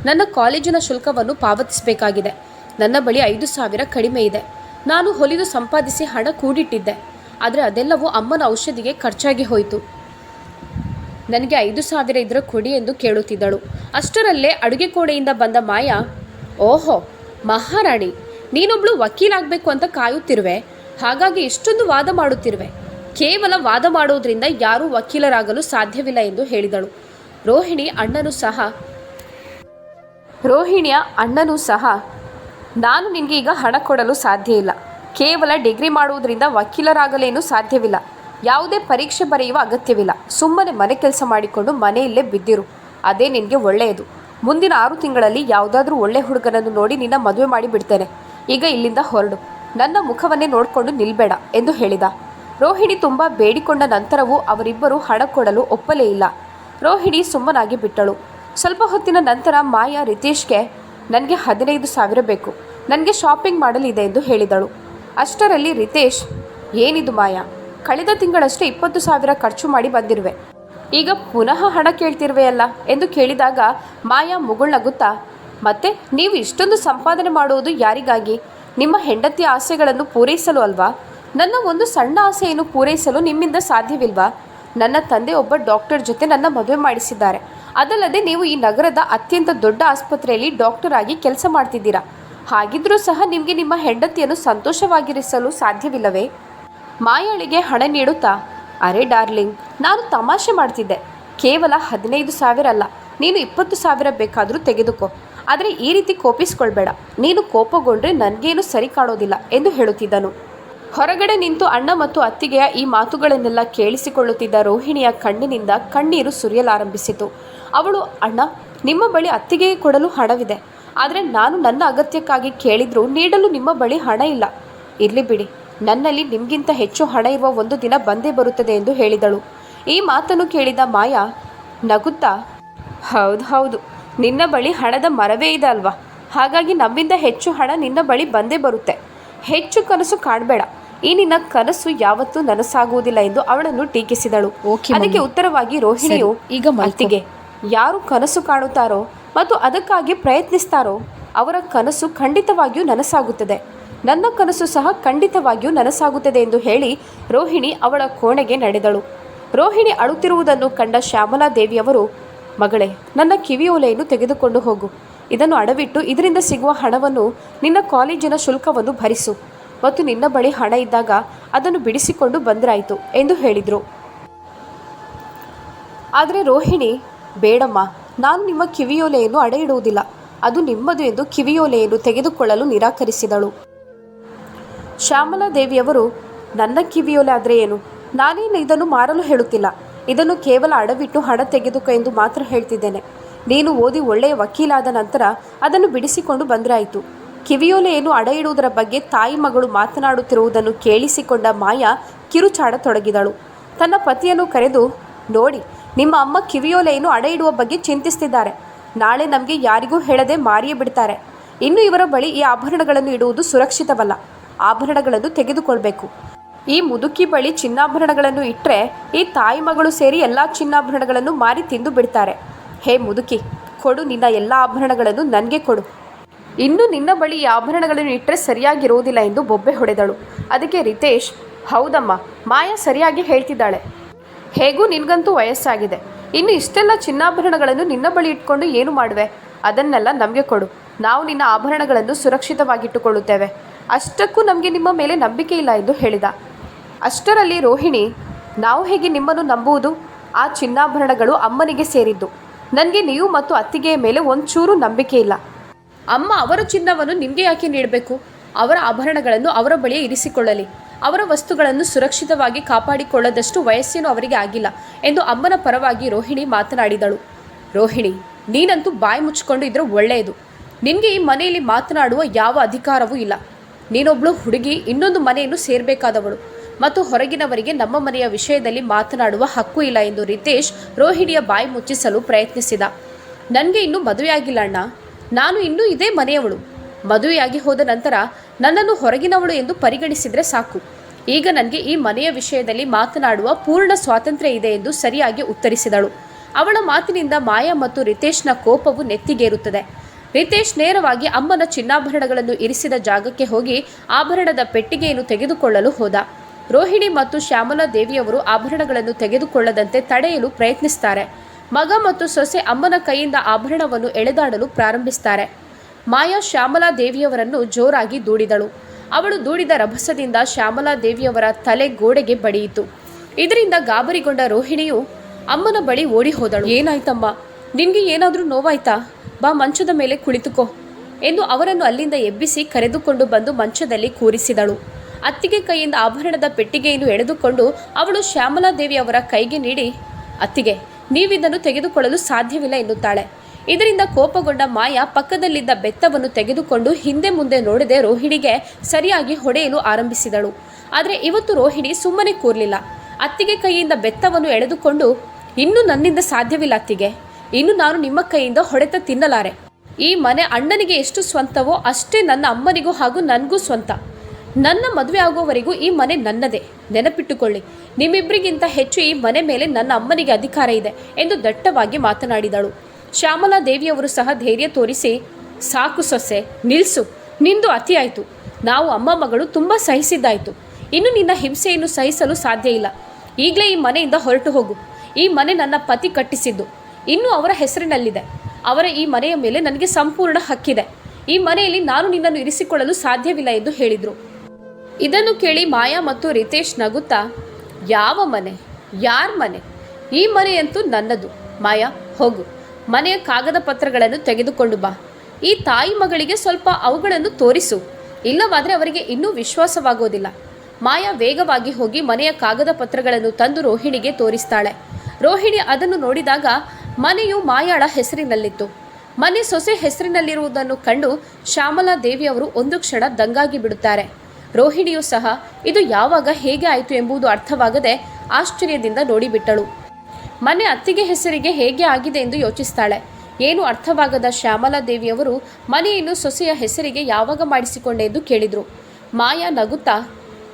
ನನ್ನ ಕಾಲೇಜಿನ ಶುಲ್ಕವನ್ನು ಪಾವತಿಸಬೇಕಾಗಿದೆ. ನನ್ನ ಬಳಿ ಐದು ಸಾವಿರ ಕಡಿಮೆ ಇದೆ. ನಾನು ಹೊಲಿದು ಸಂಪಾದಿಸಿ ಹಣ ಕೂಡಿಟ್ಟಿದ್ದೆ. ಆದರೆ ಅದೆಲ್ಲವೂ ಅಮ್ಮನ ಔಷಧಿಗೆ ಖರ್ಚಾಗಿ ಹೋಯಿತು. ನನಗೆ ಐದು ಸಾವಿರ ಇದ್ರೆ ಕೊಡಿ ಎಂದು ಕೇಳುತ್ತಿದ್ದಳು. ಅಷ್ಟರಲ್ಲೇ ಅಡುಗೆ ಕೋಣೆಯಿಂದ ಬಂದ ಮಾಯಾ, ಓಹೋ, ಮಹಾರಾಣಿ, ನೀನೊಬ್ಳು ವಕೀಲಾಗಬೇಕು ಅಂತ ಕಾಯುತ್ತಿರುವೆ. ಹಾಗಾಗಿ ಇಷ್ಟೊಂದು ವಾದ ಮಾಡುತ್ತಿರುವೆ. ಕೇವಲ ವಾದ ಮಾಡುವುದರಿಂದ ಯಾರೂ ವಕೀಲರಾಗಲು ಸಾಧ್ಯವಿಲ್ಲ ಎಂದು ಹೇಳಿದಳು. ರೋಹಿಣಿ ಅಣ್ಣನು ಸಹ ರೋಹಿಣಿಯ ಅಣ್ಣನೂ ಸಹ, ನಾನು ನಿನಗೆ ಈಗ ಹಣ ಕೊಡಲು ಸಾಧ್ಯ ಇಲ್ಲ. ಕೇವಲ ಡಿಗ್ರಿ ಮಾಡುವುದರಿಂದ ವಕೀಲರಾಗಲೇನು ಸಾಧ್ಯವಿಲ್ಲ. ಯಾವುದೇ ಪರೀಕ್ಷೆ ಬರೆಯುವ ಅಗತ್ಯವಿಲ್ಲ. ಸುಮ್ಮನೆ ಮನೆ ಕೆಲಸ ಮಾಡಿಕೊಂಡು ಮನೆಯಲ್ಲೇ ಬಿದ್ದಿರು. ಅದೇ ನಿನಗೆ ಒಳ್ಳೆಯದು. ಮುಂದಿನ ಆರು ತಿಂಗಳಲ್ಲಿ ಯಾವುದಾದ್ರೂ ಒಳ್ಳೆ ಹುಡುಗನನ್ನು ನೋಡಿ ನಿನ್ನ ಮದುವೆ ಮಾಡಿ ಬಿಡ್ತೇನೆ ಈಗ ಇಲ್ಲಿಂದ ಹೊರಡು. ನನ್ನ ಮುಖವನ್ನೇ ನೋಡಿಕೊಂಡು ನಿಲ್ಬೇಡ ಎಂದು ಹೇಳಿದ. ರೋಹಿಣಿ ತುಂಬ ಬೇಡಿಕೊಂಡ ನಂತರವೂ ಅವರಿಬ್ಬರು ಹಣ ಕೊಡಲು ಒಪ್ಪಲೇ ಇಲ್ಲ. ರೋಹಿಣಿ ಸುಮ್ಮನಾಗಿ ಬಿಟ್ಟಳು. ಸ್ವಲ್ಪ ಹೊತ್ತಿನ ನಂತರ ಮಾಯಾ ರಿತೇಶ್ಗೆ, ನನಗೆ ಹದಿನೈದು ಸಾವಿರ ಬೇಕು. ನನಗೆ ಶಾಪಿಂಗ್ ಮಾಡಲಿದೆ ಎಂದು ಹೇಳಿದಳು. ಅಷ್ಟರಲ್ಲಿ ರಿತೇಶ್, ಏನಿದು ಮಾಯಾ? ಕಳೆದ ತಿಂಗಳಷ್ಟೇ ಇಪ್ಪತ್ತು ಸಾವಿರ ಖರ್ಚು ಮಾಡಿ ಬಂದಿರುವೆ. ಈಗ ಪುನಃ ಹಣ ಕೇಳ್ತಿರುವೆಯಲ್ಲ? ಎಂದು ಕೇಳಿದಾಗ ಮಾಯಾ ಮುಗುಳ್ನಗುತ್ತಾ, ಮತ್ತೆ ನೀವು ಇಷ್ಟೊಂದು ಸಂಪಾದನೆ ಮಾಡುವುದು ಯಾರಿಗಾಗಿ? ನಿಮ್ಮ ಹೆಂಡತಿಯ ಆಸೆಗಳನ್ನು ಪೂರೈಸಲು ಅಲ್ವಾ? ನನ್ನ ಒಂದು ಸಣ್ಣ ಆಸೆಯನ್ನು ಪೂರೈಸಲು ನಿಮ್ಮಿಂದ ಸಾಧ್ಯವಿಲ್ವಾ? ನನ್ನ ತಂದೆ ಒಬ್ಬ ಡಾಕ್ಟರ್ ಜೊತೆ ನನ್ನ ಮದುವೆ ಮಾಡಿಸಿದ್ದಾರೆ. ಅದಲ್ಲದೆ ನೀವು ಈ ನಗರದ ಅತ್ಯಂತ ದೊಡ್ಡ ಆಸ್ಪತ್ರೆಯಲ್ಲಿ ಡಾಕ್ಟರ್ ಆಗಿ ಕೆಲಸ ಮಾಡ್ತಿದ್ದೀರಾ? ಹಾಗಿದ್ರೂ ಸಹ ನಿಮಗೆ ನಿಮ್ಮ ಹೆಂಡತಿಯನ್ನು ಸಂತೋಷವಾಗಿರಿಸಲು ಸಾಧ್ಯವಿಲ್ಲವೇ? ಮಾಯಾಳಿಗೆ ಹಣ ನೀಡುತ್ತಾ? ಅರೆ ಡಾರ್ಲಿಂಗ್, ನಾನು ತಮಾಷೆ ಮಾಡ್ತಿದ್ದೆ. ಕೇವಲ ಹದಿನೈದು ಸಾವಿರ ಅಲ್ಲ, ನೀನು ಇಪ್ಪತ್ತು ಸಾವಿರ ಬೇಕಾದರೂ ತೆಗೆದುಕೋ. ಆದರೆ ಈ ರೀತಿ ಕೋಪಿಸ್ಕೊಳ್ಬೇಡ. ನೀನು ಕೋಪಗೊಂಡ್ರೆ ನನಗೇನು ಸರಿ ಕಾಣೋದಿಲ್ಲ ಎಂದು ಹೇಳುತ್ತಿದ್ದನು. ಹೊರಗಡೆ ನಿಂತು ಅಣ್ಣ ಮತ್ತು ಅತ್ತಿಗೆಯ ಈ ಮಾತುಗಳನ್ನೆಲ್ಲ ಕೇಳಿಸಿಕೊಳ್ಳುತ್ತಿದ್ದ ರೋಹಿಣಿಯ ಕಣ್ಣಿನಿಂದ ಕಣ್ಣೀರು ಸುರಿಯಲಾರಂಭಿಸಿತು. ಅವಳು, ಅಣ್ಣ, ನಿಮ್ಮ ಬಳಿ ಅತ್ತಿಗೆಗೆ ಕೊಡಲು ಹಣವಿದೆ. ಆದರೆ ನಾನು ನನ್ನ ಅಗತ್ಯಕ್ಕಾಗಿ ಕೇಳಿದರೂ ನೀಡಲು ನಿಮ್ಮ ಬಳಿ ಹಣ ಇಲ್ಲ. ಇರಲಿ ಬಿಡಿ. ನನ್ನಲ್ಲಿ ನಿಮಗಿಂತ ಹೆಚ್ಚು ಹಣ ಇರುವ ಒಂದು ದಿನ ಬಂದೇ ಬರುತ್ತದೆ ಎಂದು ಹೇಳಿದಳು. ಈ ಮಾತನ್ನು ಕೇಳಿದ ಮಾಯಾ ನಗುತ್ತಾ, ಹೌದು ಹೌದು. ನಿನ್ನ ಬಳಿ ಹಣದ ಮರವೇ ಇದೆ ಅಲ್ವಾ? ಹಾಗಾಗಿ ನಮ್ಮಿಂದ ಹೆಚ್ಚು ಹಣ ನಿನ್ನ ಬಳಿ ಬಂದೇ ಬರುತ್ತೆ. ಹೆಚ್ಚು ಕನಸು ಕಾಣಬೇಡ. ಈ ನಿನ್ನ ಕನಸು ಯಾವತ್ತೂ ನನಸಾಗುವುದಿಲ್ಲ ಎಂದು ಅವಳನ್ನು ಟೀಕಿಸಿದಳು. ಓಕೆ, ಅದಕ್ಕೆ ಉತ್ತರವಾಗಿ ರೋಹಿಣಿಯು ಈಗ ಮಲ್ತಿಗೆ ಯಾರು ಕನಸು ಕಾಣುತ್ತಾರೋ ಮತ್ತು ಅದಕ್ಕಾಗಿ ಪ್ರಯತ್ನಿಸ್ತಾರೋ ಅವರ ಕನಸು ಖಂಡಿತವಾಗಿಯೂ ನನಸಾಗುತ್ತದೆ. ನನ್ನ ಕನಸು ಸಹ ಖಂಡಿತವಾಗಿಯೂ ನನಸಾಗುತ್ತದೆ ಎಂದು ಹೇಳಿ ರೋಹಿಣಿ ಅವಳ ಕೋಣೆಗೆ ನಡೆದಳು. ರೋಹಿಣಿ ಅಳುತ್ತಿರುವುದನ್ನು ಕಂಡ ಶ್ಯಾಮಲಾ ದೇವಿಯವರು ಮಗಳೇ, ನನ್ನ ಕಿವಿಯೋಲೆಯನ್ನು ತೆಗೆದುಕೊಂಡು ಹೋಗು. ಇದನ್ನು ಅಡವಿಟ್ಟು ಇದರಿಂದ ಸಿಗುವ ಹಣವನ್ನು ನಿನ್ನ ಕಾಲೇಜಿನ ಶುಲ್ಕವನ್ನು ಭರಿಸು. ಮತ್ತು ನಿನ್ನ ಬಳಿ ಹಣ ಇದ್ದಾಗ ಅದನ್ನು ಬಿಡಿಸಿಕೊಂಡು ಬಂದರಾಯಿತು ಎಂದು ಹೇಳಿದರು. ಆದರೆ ರೋಹಿಣಿ, ಬೇಡಮ್ಮ, ನಾನು ನಿಮ್ಮ ಕಿವಿಯೋಲೆಯನ್ನು ಅಡ ಇಡುವುದಿಲ್ಲ ಅದು ನಿಮ್ಮದು ಎಂದು ಕಿವಿಯೋಲೆಯನ್ನು ತೆಗೆದುಕೊಳ್ಳಲು ನಿರಾಕರಿಸಿದಳು. ಶ್ಯಾಮಲಾ ದೇವಿಯವರು ನನ್ನ ಕಿವಿಯೋಲೆ ಆದರೆ ಏನು? ನಾನೇನು ಇದನ್ನು ಮಾರಲು ಹೇಳುತ್ತಿಲ್ಲ. ಇದನ್ನು ಕೇವಲ ಅಡವಿಟ್ಟು ಹಣ ತೆಗೆದುಕೊ ಎಂದು ಮಾತ್ರ ಹೇಳ್ತಿದ್ದೇನೆ. ನೀನು ಓದಿ ಒಳ್ಳೆಯ ವಕೀಲಾದ ನಂತರ ಅದನ್ನು ಬಿಡಿಸಿಕೊಂಡು ಬಂದ್ರಾಯಿತು. ಕಿವಿಯೋಲೆಯನ್ನು ಅಡ ಇಡುವುದರ ಬಗ್ಗೆ ತಾಯಿ ಮಗಳು ಮಾತನಾಡುತ್ತಿರುವುದನ್ನು ಕೇಳಿಸಿಕೊಂಡ ಮಾಯಾ ಕಿರುಚಾಡತೊಡಗಿದಳು. ತನ್ನ ಪತಿಯನ್ನು ಕರೆದು, ನೋಡಿ, ನಿಮ್ಮ ಅಮ್ಮ ಕಿವಿಯೋಲೆಯನ್ನು ಅಡ ಇಡುವ ಬಗ್ಗೆ ಚಿಂತಿಸ್ತಿದ್ದಾರೆ. ನಾಳೆ ನಮಗೆ ಯಾರಿಗೂ ಹೇಳದೆ ಮಾರಿಯೇ ಬಿಡ್ತಾರೆ. ಇನ್ನು ಇವರ ಬಳಿ ಈ ಆಭರಣಗಳನ್ನು ಇಡುವುದು ಸುರಕ್ಷಿತವಲ್ಲ. ಆಭರಣಗಳನ್ನು ತೆಗೆದುಕೊಳ್ಬೇಕು. ಈ ಮುದುಕಿ ಬಳಿ ಚಿನ್ನಾಭರಣಗಳನ್ನು ಇಟ್ಟರೆ ಈ ತಾಯಿ ಮಗಳು ಸೇರಿ ಎಲ್ಲ ಚಿನ್ನಾಭರಣಗಳನ್ನು ಮಾರಿ ತಿಂದು ಬಿಡ್ತಾರೆ. ಹೇ ಮುದುಕಿ, ಕೊಡು ನಿನ್ನ ಎಲ್ಲ ಆಭರಣಗಳನ್ನು ನನಗೆ ಕೊಡು. ಇನ್ನು ನಿನ್ನ ಬಳಿ ಈ ಆಭರಣಗಳನ್ನು ಇಟ್ಟರೆ ಸರಿಯಾಗಿರುವುದಿಲ್ಲ ಎಂದು ಬೊಬ್ಬೆ ಹೊಡೆದಳು. ಅದಕ್ಕೆ ರಿತೇಶ್, ಹೌದಮ್ಮ, ಮಾಯಾ ಸರಿಯಾಗಿ ಹೇಳ್ತಿದ್ದಾಳೆ. ಹೇಗೂ ನಿನಗಂತೂ ವಯಸ್ಸಾಗಿದೆ. ಇನ್ನು ಇಷ್ಟೆಲ್ಲ ಚಿನ್ನಾಭರಣಗಳನ್ನು ನಿನ್ನ ಬಳಿ ಇಟ್ಕೊಂಡು ಏನು ಮಾಡುವೆ? ಅದನ್ನೆಲ್ಲ ನಮಗೆ ಕೊಡು. ನಾವು ನಿನ್ನ ಆಭರಣಗಳನ್ನು ಸುರಕ್ಷಿತವಾಗಿಟ್ಟುಕೊಳ್ಳುತ್ತೇವೆ. ಅಷ್ಟಕ್ಕೂ ನಮಗೆ ನಿಮ್ಮ ಮೇಲೆ ನಂಬಿಕೆ ಇಲ್ಲ ಎಂದು ಹೇಳಿದ. ಅಷ್ಟರಲ್ಲಿ ರೋಹಿಣಿ, ನಾವು ಹೇಗೆ ನಿಮ್ಮನ್ನು ನಂಬುವುದು? ಆ ಚಿನ್ನಾಭರಣಗಳು ಅಮ್ಮನಿಗೆ ಸೇರಿದ್ದು. ನನಗೆ ನೀವು ಮತ್ತು ಅತ್ತಿಗೆಯ ಮೇಲೆ ಒಂಚೂರು ನಂಬಿಕೆ ಇಲ್ಲ. ಅಮ್ಮ ಅವರ ಚಿನ್ನವನ್ನು ನಿಮಗೆ ಯಾಕೆ ನೀಡಬೇಕು? ಅವರ ಆಭರಣಗಳನ್ನು ಅವರ ಬಳಿಯೇ ಇರಿಸಿಕೊಳ್ಳಲಿ. ಅವರ ವಸ್ತುಗಳನ್ನು ಸುರಕ್ಷಿತವಾಗಿ ಕಾಪಾಡಿಕೊಳ್ಳದಷ್ಟು ವಯಸ್ಸೇನು ಅವರಿಗೆ ಆಗಿಲ್ಲ ಎಂದು ಅಮ್ಮನ ಪರವಾಗಿ ರೋಹಿಣಿ ಮಾತನಾಡಿದಳು. ರೋಹಿಣಿ, ನೀನಂತೂ ಬಾಯಿ ಮುಚ್ಚಿಕೊಂಡು ಇದ್ರೆ ಒಳ್ಳೆಯದು. ನಿನಗೆ ಈ ಮನೆಯಲ್ಲಿ ಮಾತನಾಡುವ ಯಾವ ಅಧಿಕಾರವೂ ಇಲ್ಲ. ನೀನೊಬ್ಳು ಹುಡುಗಿ, ಇನ್ನೊಂದು ಮನೆಯನ್ನು ಸೇರಬೇಕಾದವಳು. ಮತ್ತು ಹೊರಗಿನವರಿಗೆ ನಮ್ಮ ಮನೆಯ ವಿಷಯದಲ್ಲಿ ಮಾತನಾಡುವ ಹಕ್ಕು ಇಲ್ಲ ಎಂದು ರಿತೇಶ್ ರೋಹಿಣಿಯ ಬಾಯಿ ಮುಚ್ಚಿಸಲು ಪ್ರಯತ್ನಿಸಿದ. ನನಗೆ ಇನ್ನೂ ಮದುವೆಯಾಗಿಲ್ಲ ಅಣ್ಣ. ನಾನು ಇನ್ನೂ ಇದೇ ಮನೆಯವಳು. ಮದುವೆಯಾಗಿ ಹೋದ ನಂತರ ನನ್ನನ್ನು ಹೊರಗಿನವಳು ಎಂದು ಪರಿಗಣಿಸಿದರೆ ಸಾಕು. ಈಗ ನನಗೆ ಈ ಮನೆಯ ವಿಷಯದಲ್ಲಿ ಮಾತನಾಡುವ ಪೂರ್ಣ ಸ್ವಾತಂತ್ರ್ಯ ಇದೆ ಎಂದು ಸರಿಯಾಗಿ ಉತ್ತರಿಸಿದಳು. ಅವಳ ಮಾತಿನಿಂದ ಮಾಯಾ ಮತ್ತು ರಿತೇಶ್ನ ಕೋಪವು ನೆತ್ತಿಗೇರುತ್ತದೆ. ರಿತೇಶ್ ನೇರವಾಗಿ ಅಮ್ಮನ ಚಿನ್ನಾಭರಣಗಳನ್ನು ಇರಿಸಿದ ಜಾಗಕ್ಕೆ ಹೋಗಿ ಆಭರಣದ ಪೆಟ್ಟಿಗೆಯನ್ನು ತೆಗೆದುಕೊಳ್ಳಲು ಹೋದ. ರೋಹಿಣಿ ಮತ್ತು ಶ್ಯಾಮಲಾ ದೇವಿಯವರು ಆಭರಣಗಳನ್ನು ತೆಗೆದುಕೊಳ್ಳದಂತೆ ತಡೆಯಲು ಪ್ರಯತ್ನಿಸ್ತಾರೆ. ಮಗ ಮತ್ತು ಸೊಸೆ ಅಮ್ಮನ ಕೈಯಿಂದ ಆಭರಣವನ್ನು ಎಳೆದಾಡಲು ಪ್ರಾರಂಭಿಸ್ತಾರೆ. ಮಾಯಾ ಶ್ಯಾಮಲಾ ದೇವಿಯವರನ್ನು ಜೋರಾಗಿ ದೂಡಿದಳು. ಅವಳು ದೂಡಿದ ರಭಸದಿಂದ ಶ್ಯಾಮಲಾ ದೇವಿಯವರ ತಲೆ ಗೋಡೆಗೆ ಬಡಿಯಿತು. ಇದರಿಂದ ಗಾಬರಿಗೊಂಡ ರೋಹಿಣಿಯು ಅಮ್ಮನ ಬಳಿ ಓಡಿ ಹೋದಳು. ಏನಾಯ್ತಮ್ಮ? ನಿನಗೆ ಏನಾದರೂ ನೋವಾಯ್ತಾ? ಬಾ ಮಂಚದ ಮೇಲೆ ಕುಳಿತುಕೋ ಎಂದು ಅವರನ್ನು ಅಲ್ಲಿಂದ ಎಬ್ಬಿಸಿ ಕರೆದುಕೊಂಡು ಬಂದು ಮಂಚದಲ್ಲಿ ಕೂರಿಸಿದಳು. ಅತ್ತಿಗೆ ಕೈಯಿಂದ ಆಭರಣದ ಪೆಟ್ಟಿಗೆಯನ್ನು ಎಳೆದುಕೊಂಡು ಅವಳು ಶ್ಯಾಮಲಾ ದೇವಿ ಅವರ ಕೈಗೆ ನೀಡಿ, ಅತ್ತಿಗೆ, ನೀವಿದನ್ನು ತೆಗೆದುಕೊಳ್ಳಲು ಸಾಧ್ಯವಿಲ್ಲ ಎನ್ನುತ್ತಾಳೆ. ಇದರಿಂದ ಕೋಪಗೊಂಡ ಮಾಯಾ ಪಕ್ಕದಲ್ಲಿದ್ದ ಬೆತ್ತವನ್ನು ತೆಗೆದುಕೊಂಡು ಹಿಂದೆ ಮುಂದೆ ನೋಡದೆ ರೋಹಿಣಿಗೆ ಸರಿಯಾಗಿ ಹೊಡೆಯಲು ಆರಂಭಿಸಿದಳು. ಆದರೆ ಇವತ್ತು ರೋಹಿಣಿ ಸುಮ್ಮನೆ ಕೂರಲಿಲ್ಲ. ಅತ್ತಿಗೆ ಕೈಯಿಂದ ಬೆತ್ತವನ್ನು ಎಳೆದುಕೊಂಡು, ಇನ್ನೂ ನನ್ನಿಂದ ಸಾಧ್ಯವಿಲ್ಲ ಅತ್ತಿಗೆ. ಇನ್ನು ನಾನು ನಿಮ್ಮ ಕೈಯಿಂದ ಹೊಡೆತ ತಿನ್ನಲಾರೆ. ಈ ಮನೆ ಅಣ್ಣನಿಗೆ ಎಷ್ಟು ಸ್ವಂತವೋ ಅಷ್ಟೇ ನನ್ನ ಅಮ್ಮನಿಗೂ ಹಾಗೂ ನನಗೂ ಸ್ವಂತ. ನನ್ನ ಮದುವೆ ಆಗುವವರೆಗೂ ಈ ಮನೆ ನನ್ನದೇ. ನೆನಪಿಟ್ಟುಕೊಳ್ಳಿ, ನಿಮ್ಮಿಬ್ಬರಿಗಿಂತ ಹೆಚ್ಚು ಈ ಮನೆ ಮೇಲೆ ನನ್ನ ಅಮ್ಮನಿಗೆ ಅಧಿಕಾರ ಇದೆ ಎಂದು ದಟ್ಟವಾಗಿ ಮಾತನಾಡಿದಳು. ಶ್ಯಾಮಲಾ ದೇವಿಯವರು ಸಹ ಧೈರ್ಯ ತೋರಿಸಿ, ಸಾಕು ಸೊಸೆ, ನಿಲ್ಸು. ನಿಂದು ಅತಿಯಾಯಿತು ನಾವು ಅಮ್ಮ ಮಗಳು ತುಂಬ ಸಹಿಸಿದ್ದಾಯಿತು. ಇನ್ನು ನಿನ್ನ ಹಿಂಸೆಯನ್ನು ಸಹಿಸಲು ಸಾಧ್ಯ ಇಲ್ಲ. ಈಗಲೇ ಈ ಮನೆಯಿಂದ ಹೊರಟು ಹೋಗು. ಈ ಮನೆ ನನ್ನ ಪತಿ ಕಟ್ಟಿಸಿದ್ದು. ಇನ್ನೂ ಅವರ ಹೆಸರಿನಲ್ಲಿದೆ. ಅವರ ಈ ಮನೆಯ ಮೇಲೆ ನನಗೆ ಸಂಪೂರ್ಣ ಹಕ್ಕಿದೆ. ಈ ಮನೆಯಲ್ಲಿ ನಾನು ನಿನ್ನನ್ನು ಇರಿಸಿಕೊಳ್ಳಲು ಸಾಧ್ಯವಿಲ್ಲ ಎಂದು ಹೇಳಿದರು. ಇದನ್ನು ಕೇಳಿ ಮಾಯಾ ಮತ್ತು ರಿತೇಶ್ ನಗುತ್ತಾ, ಯಾವ ಮನೆ? ಯಾರ ಮನೆ? ಈ ಮನೆಯಂತೂ ನನ್ನದು. ಮಾಯಾ, ಹೋಗು. ಮನೆಯ ಕಾಗದ ಪತ್ರಗಳನ್ನು ತೆಗೆದುಕೊಂಡು ಬಾ. ಈ ತಾಯಿ ಮಗಳಿಗೆ ಸ್ವಲ್ಪ ಅವುಗಳನ್ನು ತೋರಿಸು. ಇಲ್ಲವಾದರೆ ಅವರಿಗೆ ಇನ್ನೂ ವಿಶ್ವಾಸವಾಗೋದಿಲ್ಲ. ಮಾಯಾ ವೇಗವಾಗಿ ಹೋಗಿ ಮನೆಯ ಕಾಗದ ಪತ್ರಗಳನ್ನು ತಂದು ರೋಹಿಣಿಗೆ ತೋರಿಸ್ತಾಳೆ. ರೋಹಿಣಿ ಅದನ್ನು ನೋಡಿದಾಗ ಮನೆಯು ಮಾಯಾಳ ಹೆಸರಿನಲ್ಲಿತ್ತು. ಮನೆ ಸೊಸೆ ಹೆಸರಿನಲ್ಲಿರುವುದನ್ನು ಕಂಡು ಶ್ಯಾಮಲಾ ದೇವಿಯವರು ಒಂದು ಕ್ಷಣ ದಂಗಾಗಿ ಬಿಡುತ್ತಾರೆ. ರೋಹಿಣಿಯು ಸಹ ಇದು ಯಾವಾಗ ಹೇಗೆ ಆಯಿತು ಎಂಬುದು ಅರ್ಥವಾಗದೆ ಆಶ್ಚರ್ಯದಿಂದ ನೋಡಿಬಿಟ್ಟಳು. ಮನೆ ಅತ್ತಿಗೆ ಹೆಸರಿಗೆ ಹೇಗೆ ಆಗಿದೆ ಎಂದು ಯೋಚಿಸ್ತಾಳೆ. ಏನು ಅರ್ಥವಾಗದ ಶ್ಯಾಮಲಾ ದೇವಿಯವರು ಮನೆಯನ್ನು ಸೊಸೆಯ ಹೆಸರಿಗೆ ಯಾವಾಗ ಮಾಡಿಸಿಕೊಂಡೆ ಎಂದು ಕೇಳಿದರು. ಮಾಯಾ ನಗುತ್ತಾ,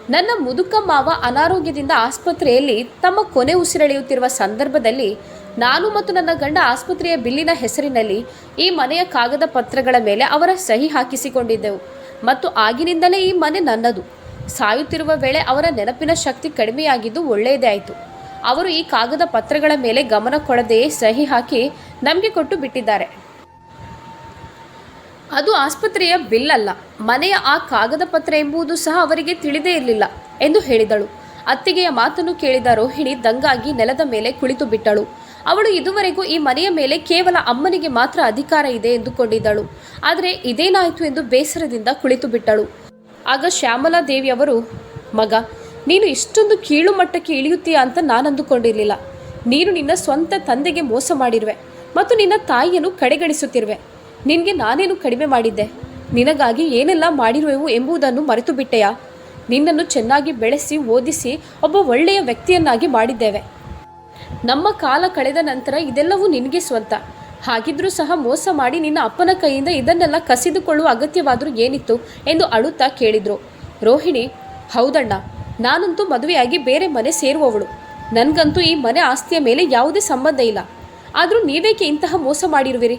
ನನ್ನ ಮುದುಕ ಮಾವ ಅನಾರೋಗ್ಯದಿಂದ ಆಸ್ಪತ್ರೆಯಲ್ಲಿ ತಮ್ಮ ಕೊನೆ ಉಸಿರೆಳೆಯುತ್ತಿರುವ ಸಂದರ್ಭದಲ್ಲಿ ನಾನು ಮತ್ತು ನನ್ನ ಗಂಡ ಆಸ್ಪತ್ರೆಯ ಬಿಲ್ಲಿನ ಹೆಸರಿನಲ್ಲಿ ಈ ಮನೆಯ ಕಾಗದ ಪತ್ರಗಳ ಮೇಲೆ ಅವರ ಸಹಿ ಹಾಕಿಸಿಕೊಂಡಿದ್ದೆವು. ಮತ್ತು ಆಗಿನಿಂದಲೇ ಈ ಮನೆ ನನ್ನದು. ಸಾಯುತ್ತಿರುವ ವೇಳೆ ಅವರ ನೆನಪಿನ ಶಕ್ತಿ ಕಡಿಮೆಯಾಗಿದ್ದು ಒಳ್ಳೆಯದೇ ಆಯಿತು. ಅವರು ಈ ಕಾಗದ ಪತ್ರಗಳ ಮೇಲೆ ಗಮನ ಕೊಡದೆಯೇ ಸಹಿ ಹಾಕಿ ನಮಗೆ ಕೊಟ್ಟು ಬಿಟ್ಟಿದ್ದಾರೆ. ಅದು ಆಸ್ಪತ್ರೆಯ ಬಿಲ್ ಅಲ್ಲ. ಮನೆಯ ಆ ಕಾಗದ ಪತ್ರ ಎಂಬುದು ಸಹ ಅವರಿಗೆ ತಿಳಿದೇ ಇರಲಿಲ್ಲ ಎಂದು ಹೇಳಿದಳು. ಅತ್ತಿಗೆಯ ಮಾತನ್ನು ಕೇಳಿದ ರೋಹಿಣಿ ದಂಗಾಗಿ ನೆಲದ ಮೇಲೆ ಕುಳಿತು ಬಿಟ್ಟಳು ಅವಳು ಇದುವರೆಗೂ ಈ ಮನೆಯ ಮೇಲೆ ಕೇವಲ ಅಮ್ಮನಿಗೆ ಮಾತ್ರ ಅಧಿಕಾರ ಇದೆ ಎಂದುಕೊಂಡಿದ್ದಳು. ಆದರೆ ಇದೇನಾಯಿತು ಎಂದು ಬೇಸರದಿಂದ ಕುಳಿತು ಬಿಟ್ಟಳು. ಆಗ ಶ್ಯಾಮಲಾ ದೇವಿ ಅವರು, ಮಗ, ನೀನು ಇಷ್ಟೊಂದು ಕೀಳು ಮಟ್ಟಕ್ಕೆ ಇಳಿಯುತ್ತೀಯ ಅಂತ ನಾನು ಅಂದುಕೊಂಡಿರಲಿಲ್ಲ ನೀನು ನಿನ್ನ ಸ್ವಂತ ತಂದೆಗೆ ಮೋಸ ಮಾಡಿರುವೆ ಮತ್ತು ನಿನ್ನ ತಾಯಿಯನ್ನು ಕಡೆಗಣಿಸುತ್ತಿರುವೆ. ನಿನಗೆ ನಾನೇನು ಕಡಿಮೆ ಮಾಡಿದ್ದೆ? ನಿನಗಾಗಿ ಏನೆಲ್ಲ ಮಾಡಿರುವೆವು ಎಂಬುದನ್ನು ಮರೆತು ನಿನ್ನನ್ನು ಚೆನ್ನಾಗಿ ಬೆಳೆಸಿ, ಓದಿಸಿ ಒಬ್ಬ ಒಳ್ಳೆಯ ವ್ಯಕ್ತಿಯನ್ನಾಗಿ ಮಾಡಿದ್ದೇವೆ. ನಮ್ಮ ಕಾಲ ಕಳೆದ ನಂತರ ಇದೆಲ್ಲವೂ ನಿನಗೆ ಸ್ವಂತ. ಹಾಗಿದ್ರೂ ಸಹ ಮೋಸ ಮಾಡಿ ನಿನ್ನ ಅಪ್ಪನ ಕೈಯಿಂದ ಇದನ್ನೆಲ್ಲ ಕಸಿದುಕೊಳ್ಳುವ ಅಗತ್ಯವಾದರೂ ಏನಿತ್ತು ಎಂದು ಅಳುತ್ತಾ ಕೇಳಿದ್ರು. ರೋಹಿಣಿ, ಹೌದಣ್ಣ, ನಾನಂತೂ ಮದುವೆಯಾಗಿ ಬೇರೆ ಮನೆ ಸೇರುವವಳು. ನನಗಂತೂ ಈ ಮನೆ ಆಸ್ತಿಯ ಮೇಲೆ ಯಾವುದೇ ಸಂಬಂಧ ಇಲ್ಲ. ಆದರೂ ನೀವೇಕೆ ಇಂತಹ ಮೋಸ ಮಾಡಿರುವಿರಿ?